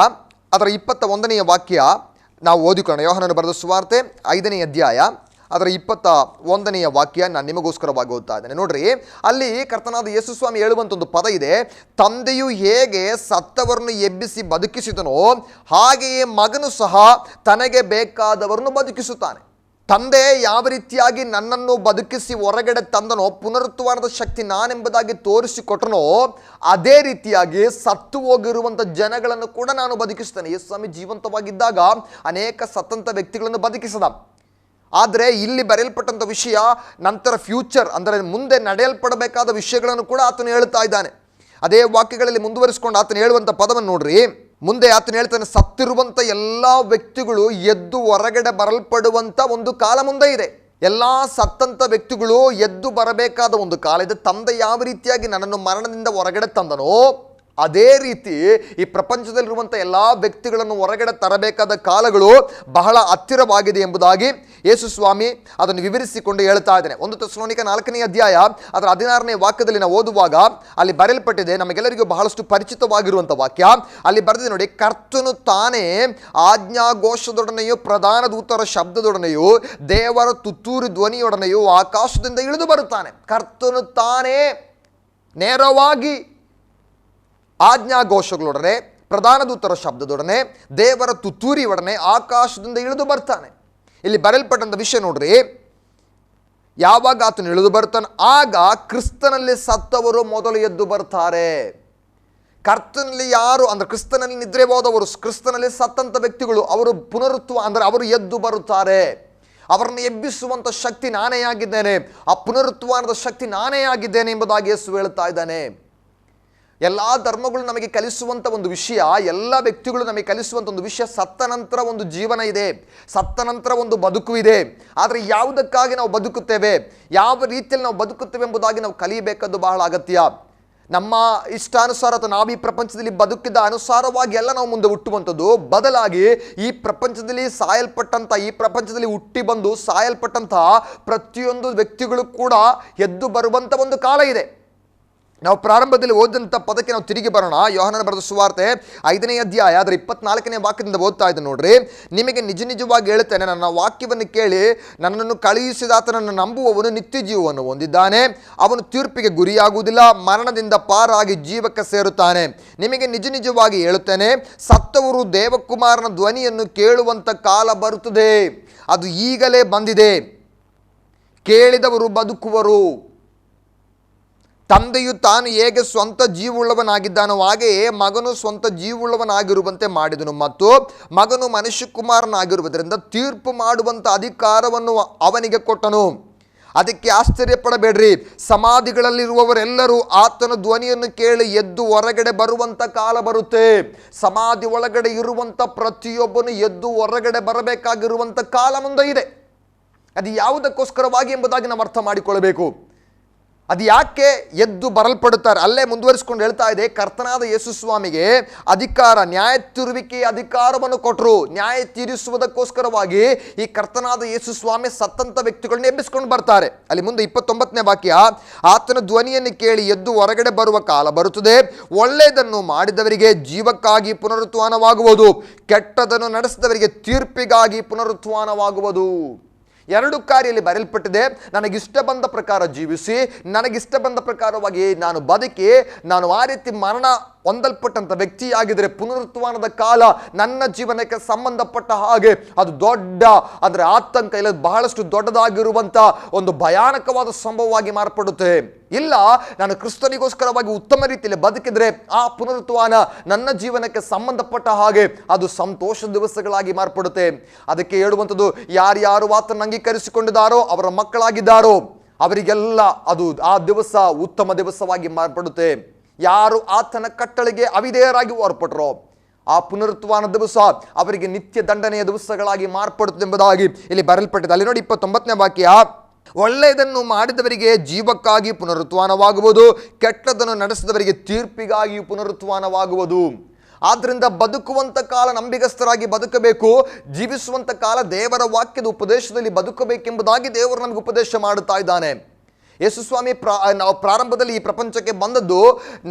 ಅದರ ಇಪ್ಪತ್ತ ಒಂದನೆಯ ವಾಕ್ಯ, ನಾವು ಓದಿಕೊಳ್ಳೋಣ. ಯೋಹನನ ಬರೆದ ಸುವಾರ್ತೆ ಐದನೇ ಅಧ್ಯಾಯ ಅದರ ಇಪ್ಪತ್ತ ಒಂದನೆಯ ವಾಕ್ಯ ನಾನು ನಿಮಗೋಸ್ಕರವಾಗಿ ಓದ್ತಾ ಇದ್ದೇನೆ. ನೋಡ್ರಿ, ಅಲ್ಲಿ ಕರ್ತನಾದ ಯೇಸು ಸ್ವಾಮಿ ಹೇಳುವಂಥ ಒಂದು ಪದ ಇದೆ, ತಂದೆಯು ಹೇಗೆ ಸತ್ತವರನ್ನು ಎಬ್ಬಿಸಿ ಬದುಕಿಸಿದನೋ ಹಾಗೆಯೇ ಮಗನು ಸಹ ತನಗೆ ಬೇಕಾದವರನ್ನು ಬದುಕಿಸುತ್ತಾನೆ. ತಂದೆ ಯಾವ ರೀತಿಯಾಗಿ ನನ್ನನ್ನು ಬದುಕಿಸಿ ಹೊರಗಡೆ ತಂದನೋ ಪುನರುತ್ವಾನದ ಶಕ್ತಿ ನಾನೆಂಬುದಾಗಿ ತೋರಿಸಿಕೊಟ್ಟನೋ, ಅದೇ ರೀತಿಯಾಗಿ ಸತ್ತು ಹೋಗಿರುವಂಥ ಜನಗಳನ್ನು ಕೂಡ ನಾನು ಬದುಕಿಸ್ತೇನೆ ಯೇಸುಸ್ವಾಮಿ ಜೀವಂತವಾಗಿದ್ದಾಗ ಅನೇಕ ಸತ್ತಂತ ವ್ಯಕ್ತಿಗಳನ್ನು ಬದುಕಿಸದ. ಆದರೆ ಇಲ್ಲಿ ಬರೆಯಲ್ಪಟ್ಟಂಥ ವಿಷಯ ನಂತರ ಫ್ಯೂಚರ್, ಅಂದರೆ ಮುಂದೆ ನಡೆಯಲ್ಪಡಬೇಕಾದ ವಿಷಯಗಳನ್ನು ಕೂಡ ಆತನು ಹೇಳ್ತಾ ಇದ್ದಾನೆ. ಅದೇ ವಾಕ್ಯಗಳಲ್ಲಿ ಮುಂದುವರಿಸಿಕೊಂಡು ಆತನು ಹೇಳುವಂಥ ಪದವನ್ನು ನೋಡ್ರಿ. ಮುಂದೆ ಆತನು ಹೇಳ್ತಾನೆ ಸತ್ತಿರುವಂಥ ಎಲ್ಲ ವ್ಯಕ್ತಿಗಳು ಎದ್ದು ಹೊರಗಡೆ ಬರಲ್ಪಡುವಂಥ ಒಂದು ಕಾಲ ಮುಂದೆ ಇದೆ. ಎಲ್ಲ ಸತ್ತಂಥ ವ್ಯಕ್ತಿಗಳು ಎದ್ದು ಬರಬೇಕಾದ ಒಂದು ಕಾಲ ಇದೆ. ತಂದೆ ಯಾವ ರೀತಿಯಾಗಿ ನನ್ನನ್ನು ಮರಣದಿಂದ ಹೊರಗಡೆ ತಂದನೋ ಅದೇ ರೀತಿ ಈ ಪ್ರಪಂಚದಲ್ಲಿರುವಂಥ ಎಲ್ಲ ವ್ಯಕ್ತಿಗಳನ್ನು ಹೊರಗಡೆ ತರಬೇಕಾದ ಕಾಲಗಳು ಬಹಳ ಹತ್ತಿರವಾಗಿದೆ ಎಂಬುದಾಗಿ ಯೇಸು ಸ್ವಾಮಿ ಅದನ್ನು ವಿವರಿಸಿಕೊಂಡು ಹೇಳ್ತಾ ಇದ್ದೇನೆ. ಒಂದು ತಸ್ಲೋನಿಕ ನಾಲ್ಕನೇ ಅಧ್ಯಾಯ, ಅದರ ಹದಿನಾರನೇ ವಾಕ್ಯದಲ್ಲಿ ನಾವು ಓದುವಾಗ ಅಲ್ಲಿ ಬರೆಯಲ್ಪಟ್ಟಿದೆ, ನಮಗೆಲ್ಲರಿಗೂ ಬಹಳಷ್ಟು ಪರಿಚಿತವಾಗಿರುವಂಥ ವಾಕ್ಯ. ಅಲ್ಲಿ ಬರೆದಿದೆ ನೋಡಿ, ಕರ್ತನು ತಾನೇ ಆಜ್ಞಾಘೋಷದೊಡನೆಯೂ ಪ್ರಧಾನ ದೂತರ ಶಬ್ದದೊಡನೆಯೂ ದೇವರ ತುತ್ತೂರು ಧ್ವನಿಯೊಡನೆಯೂ ಆಕಾಶದಿಂದ ಇಳಿದು ಬರುತ್ತಾನೆ. ಕರ್ತನು ತಾನೇ ನೇರವಾಗಿ ಆಜ್ಞಾಘೋಷಗಳೊಡನೆ, ಪ್ರಧಾನ ದೂತರ ಶಬ್ದದೊಡನೆ, ದೇವರ ತುತ್ತೂರಿ ಒಡನೆ ಆಕಾಶದಿಂದ ಇಳಿದು ಬರ್ತಾನೆ. ಇಲ್ಲಿ ಬರೆಯಲ್ಪಟ್ಟಂಥ ವಿಷಯ ನೋಡ್ರಿ. ಯಾವಾಗ ಆತನು ಇಳಿದು ಬರ್ತಾನೆ ಆಗ ಕ್ರಿಸ್ತನಲ್ಲಿ ಸತ್ತವರು ಮೊದಲು ಎದ್ದು ಬರ್ತಾರೆ. ಕರ್ತನಲ್ಲಿ ಯಾರು, ಅಂದರೆ ಕ್ರಿಸ್ತನಲ್ಲಿ ನಿದ್ರೆ ಹೋದವರು, ಕ್ರಿಸ್ತನಲ್ಲಿ ಸತ್ತಂಥ ವ್ಯಕ್ತಿಗಳು, ಅವರು ಪುನರುತ್ವ, ಅಂದರೆ ಅವರು ಎದ್ದು ಬರುತ್ತಾರೆ. ಅವರನ್ನು ಎಬ್ಬಿಸುವಂಥ ಶಕ್ತಿ ನಾನೇ ಆಗಿದ್ದೇನೆ. ಆ ಪುನರುತ್ವಾನದ ಶಕ್ತಿ ನಾನೇ ಆಗಿದ್ದೇನೆ ಎಂಬುದಾಗಿ ಯೇಸು ಹೇಳ್ತಾ ಇದ್ದಾನೆ. ಎಲ್ಲ ಧರ್ಮಗಳು ನಮಗೆ ಕಲಿಸುವಂಥ ಒಂದು ವಿಷಯ, ಎಲ್ಲ ವ್ಯಕ್ತಿಗಳು ನಮಗೆ ಕಲಿಸುವಂಥ ಒಂದು ವಿಷಯ, ಸತ್ತ ನಂತರ ಒಂದು ಜೀವನ ಇದೆ, ಸತ್ತ ನಂತರ ಒಂದು ಬದುಕು ಇದೆ. ಆದರೆ ಯಾವುದಕ್ಕಾಗಿ ನಾವು ಬದುಕುತ್ತೇವೆ, ಯಾವ ರೀತಿಯಲ್ಲಿ ನಾವು ಬದುಕುತ್ತೇವೆ ಎಂಬುದಾಗಿ ನಾವು ಕಲಿಯಬೇಕದ್ದು ಬಹಳ ಅಗತ್ಯ. ನಮ್ಮ ಇಷ್ಟಾನುಸಾರ ಅಥವಾ ನಾವು ಈ ಪ್ರಪಂಚದಲ್ಲಿ ಬದುಕಿದ ಅನುಸಾರವಾಗಿ ಎಲ್ಲ ನಾವು ಮುಂದೆ ಹುಟ್ಟುವಂಥದ್ದು, ಬದಲಾಗಿ ಈ ಪ್ರಪಂಚದಲ್ಲಿ ಸಾಯಲ್ಪಟ್ಟಂಥ ಈ ಪ್ರಪಂಚದಲ್ಲಿ ಹುಟ್ಟಿ ಬಂದು ಸಾಯಲ್ಪಟ್ಟಂತಹ ಪ್ರತಿಯೊಂದು ವ್ಯಕ್ತಿಗಳು ಕೂಡ ಎದ್ದು ಬರುವಂಥ ಒಂದು ಕಾಲ ಇದೆ. ನಾವು ಪ್ರಾರಂಭದಲ್ಲಿ ಓದಿದಂಥ ಪದಕ್ಕೆ ನಾವು ತಿರುಗಿ ಬರೋಣ. ಯೋಹನನ ಬರೆದ ಸುವಾರ್ತೆ ಐದನೇ ಅಧ್ಯಾಯ ಆದರೆ ಇಪ್ಪತ್ನಾಲ್ಕನೇ ವಾಕ್ಯದಿಂದ ಓದ್ತಾ ಇದ್ದೆ ನೋಡ್ರಿ. ನಿಮಗೆ ನಿಜ ನಿಜವಾಗಿ ಹೇಳ್ತೇನೆ ನನ್ನ ವಾಕ್ಯವನ್ನು ಕೇಳಿ ನನ್ನನ್ನು ಕಳುಹಿಸಿದಾತನನ್ನು ನಂಬುವವನು ನಿತ್ಯ ಜೀವವನ್ನು ಹೊಂದಿದ್ದಾನೆ. ಅವನು ತೀರ್ಪಿಗೆ ಗುರಿಯಾಗುವುದಿಲ್ಲ, ಮರಣದಿಂದ ಪಾರಾಗಿ ಜೀವಕ್ಕೆ ಸೇರುತ್ತಾನೆ. ನಿಮಗೆ ನಿಜ ನಿಜವಾಗಿ ಹೇಳುತ್ತೇನೆ, ಸತ್ತವರು ದೇವಕುಮಾರನ ಧ್ವನಿಯನ್ನು ಕೇಳುವಂಥ ಕಾಲ ಬರುತ್ತದೆ. ಅದು ಈಗಲೇ ಬಂದಿದೆ. ಕೇಳಿದವರು ಬದುಕುವರು. ತಂದೆಯು ತಾನು ಹೇಗೆ ಸ್ವಂತ ಜೀವುಳ್ಳವನಾಗಿದ್ದಾನೋ ಹಾಗೆಯೇ ಮಗನು ಸ್ವಂತ ಜೀವುಳ್ಳವನಾಗಿರುವಂತೆ ಮಾಡಿದನು. ಮತ್ತು ಮಗನು ಮನುಷ್ಯಕುಮಾರನಾಗಿರುವುದರಿಂದ ತೀರ್ಪು ಮಾಡುವಂಥ ಅಧಿಕಾರವನ್ನು ಅವನಿಗೆ ಕೊಟ್ಟನು. ಅದಕ್ಕೆ ಆಶ್ಚರ್ಯಪಡಬೇಡ್ರಿ. ಸಮಾಧಿಗಳಲ್ಲಿರುವವರೆಲ್ಲರೂ ಆತನ ಧ್ವನಿಯನ್ನು ಕೇಳಿ ಎದ್ದು ಹೊರಗಡೆ ಬರುವಂಥ ಕಾಲ ಬರುತ್ತೆ. ಸಮಾಧಿ ಒಳಗಡೆ ಇರುವಂಥ ಪ್ರತಿಯೊಬ್ಬನು ಎದ್ದು ಹೊರಗಡೆ ಬರಬೇಕಾಗಿರುವಂಥ ಕಾಲ ಮುಂದೆ ಇದೆ. ಅದು ಯಾವುದಕ್ಕೋಸ್ಕರವಾಗಿ ಎಂಬುದಾಗಿ ನಾವು ಅರ್ಥ ಮಾಡಿಕೊಳ್ಳಬೇಕು. ಅದು ಯಾಕೆ ಎದ್ದು ಬರಲ್ಪಡುತ್ತಾರೆ? ಅಲ್ಲೇ ಮುಂದುವರಿಸಿಕೊಂಡು ಹೇಳ್ತಾ ಇದೆ, ಕರ್ತನಾದ ಯೇಸು ಸ್ವಾಮಿಗೆ ಅಧಿಕಾರ, ನ್ಯಾಯ ತಿರುವಿಕೆಯ ಅಧಿಕಾರವನ್ನು ಕೊಟ್ಟರು ನ್ಯಾಯ ತೀರಿಸುವುದಕ್ಕೋಸ್ಕರವಾಗಿ ಈ ಕರ್ತನಾದ ಯೇಸು ಸ್ವಾಮಿ ಸತ್ತಂತ ವ್ಯಕ್ತಿಗಳನ್ನ ಎಬ್ಬಿಸ್ಕೊಂಡು ಬರ್ತಾರೆ. ಅಲ್ಲಿ ಮುಂದೆ ಇಪ್ಪತ್ತೊಂಬತ್ತನೇ ವಾಕ್ಯ, ಆತನ ಧ್ವನಿಯನ್ನು ಕೇಳಿ ಎದ್ದು ಹೊರಗಡೆ ಬರುವ ಕಾಲ ಬರುತ್ತದೆ. ಒಳ್ಳೆಯದನ್ನು ಮಾಡಿದವರಿಗೆ ಜೀವಕ್ಕಾಗಿ ಪುನರುತ್ಥಾನವಾಗುವುದು. ಕೆಟ್ಟದನ್ನು ನಡೆಸಿದವರಿಗೆ ತೀರ್ಪಿಗಾಗಿ ಪುನರುತ್ಥಾನವಾಗುವುದು. ಎರಡು ಕಾರ್ಯಲ್ಲಿ ಬರೆಯಲ್ಪಟ್ಟಿದೆ ನನಗಿಷ್ಟ ಬಂದ ಪ್ರಕಾರ ಜೀವಿಸಿ ನನಗಿಷ್ಟ ಬಂದ ಪ್ರಕಾರವಾಗಿ ನಾನು ಬದುಕಿ, ನಾನು ಆ ರೀತಿ ಮರಣ ಹೊಂದಲ್ಪಟ್ಟಂಥ ವ್ಯಕ್ತಿಯಾಗಿದ್ದರೆ ಪುನರುತ್ವಾನದ ಕಾಲ ನನ್ನ ಜೀವನಕ್ಕೆ ಸಂಬಂಧಪಟ್ಟ ಹಾಗೆ, ಅದು ದೊಡ್ಡ, ಅಂದರೆ ಆತಂಕ ಇಲ್ಲ ಬಹಳಷ್ಟು ದೊಡ್ಡದಾಗಿರುವಂಥ ಒಂದು ಭಯಾನಕವಾದ ಸಂಭವವಾಗಿ ಮಾರ್ಪಡುತ್ತೆ. ಇಲ್ಲ, ನಾನು ಕ್ರಿಸ್ತನಿಗೋಸ್ಕರವಾಗಿ ಉತ್ತಮ ರೀತಿಯಲ್ಲಿ ಬದುಕಿದರೆ ಆ ಪುನರುತ್ವಾನ ನನ್ನ ಜೀವನಕ್ಕೆ ಸಂಬಂಧಪಟ್ಟ ಹಾಗೆ, ಅದು ಸಂತೋಷ ದಿವಸಗಳಾಗಿ ಮಾರ್ಪಡುತ್ತೆ. ಅದಕ್ಕೆ ಹೇಳುವಂಥದ್ದು, ಯಾರ್ಯಾರು ಆತನ ಅಂಗೀಕರಿಸಿಕೊಂಡಿದ್ದಾರೋ, ಅವರ ಮಕ್ಕಳಾಗಿದ್ದಾರೋ, ಅವರಿಗೆಲ್ಲ ಅದು ಆ ದಿವಸ ಉತ್ತಮ ದಿವಸವಾಗಿ ಮಾರ್ಪಡುತ್ತೆ. ಯಾರು ಆತನ ಕಟ್ಟಳಿಗೆ ಅವಿಧೇಯರಾಗಿ ಹೊರಪಟ್ರೋ ಆ ಪುನರುತ್ವಾನ ದಿವಸ ಅವರಿಗೆ ನಿತ್ಯ ದಂಡನೆಯ ದಿವಸಗಳಾಗಿ ಮಾರ್ಪಡುತ್ತದೆ ಎಂಬುದಾಗಿ ಇಲ್ಲಿ ಬರಲ್ಪಟ್ಟಿದೆ ಅಲ್ಲಿ ನೋಡಿ ಇಪ್ಪತ್ತೊಂಬತ್ತನೇ ವಾಕ್ಯ. ಒಳ್ಳೆಯದನ್ನು ಮಾಡಿದವರಿಗೆ ಜೀವಕ್ಕಾಗಿ ಪುನರುತ್ವಾನವಾಗುವುದು ಕೆಟ್ಟದನ್ನು ನಡೆಸಿದವರಿಗೆ ತೀರ್ಪಿಗಾಗಿ ಪುನರುತ್ವಾನವಾಗುವುದು ಆದ್ದರಿಂದ ಬದುಕುವಂಥ ಕಾಲ ನಂಬಿಗಸ್ತರಾಗಿ ಬದುಕಬೇಕು ಜೀವಿಸುವಂಥ ಕಾಲ ದೇವರ ವಾಕ್ಯದ ಉಪದೇಶದಲ್ಲಿ ಬದುಕಬೇಕೆಂಬುದಾಗಿ ದೇವರು ನಮಗೆ ಉಪದೇಶ ಮಾಡುತ್ತಾ ಇದ್ದಾನೆ. ಯೇಸು ಸ್ವಾಮಿ ಪ್ರಾ ನಾವು ಪ್ರಾರಂಭದಲ್ಲಿ ಈ ಪ್ರಪಂಚಕ್ಕೆ ಬಂದದ್ದು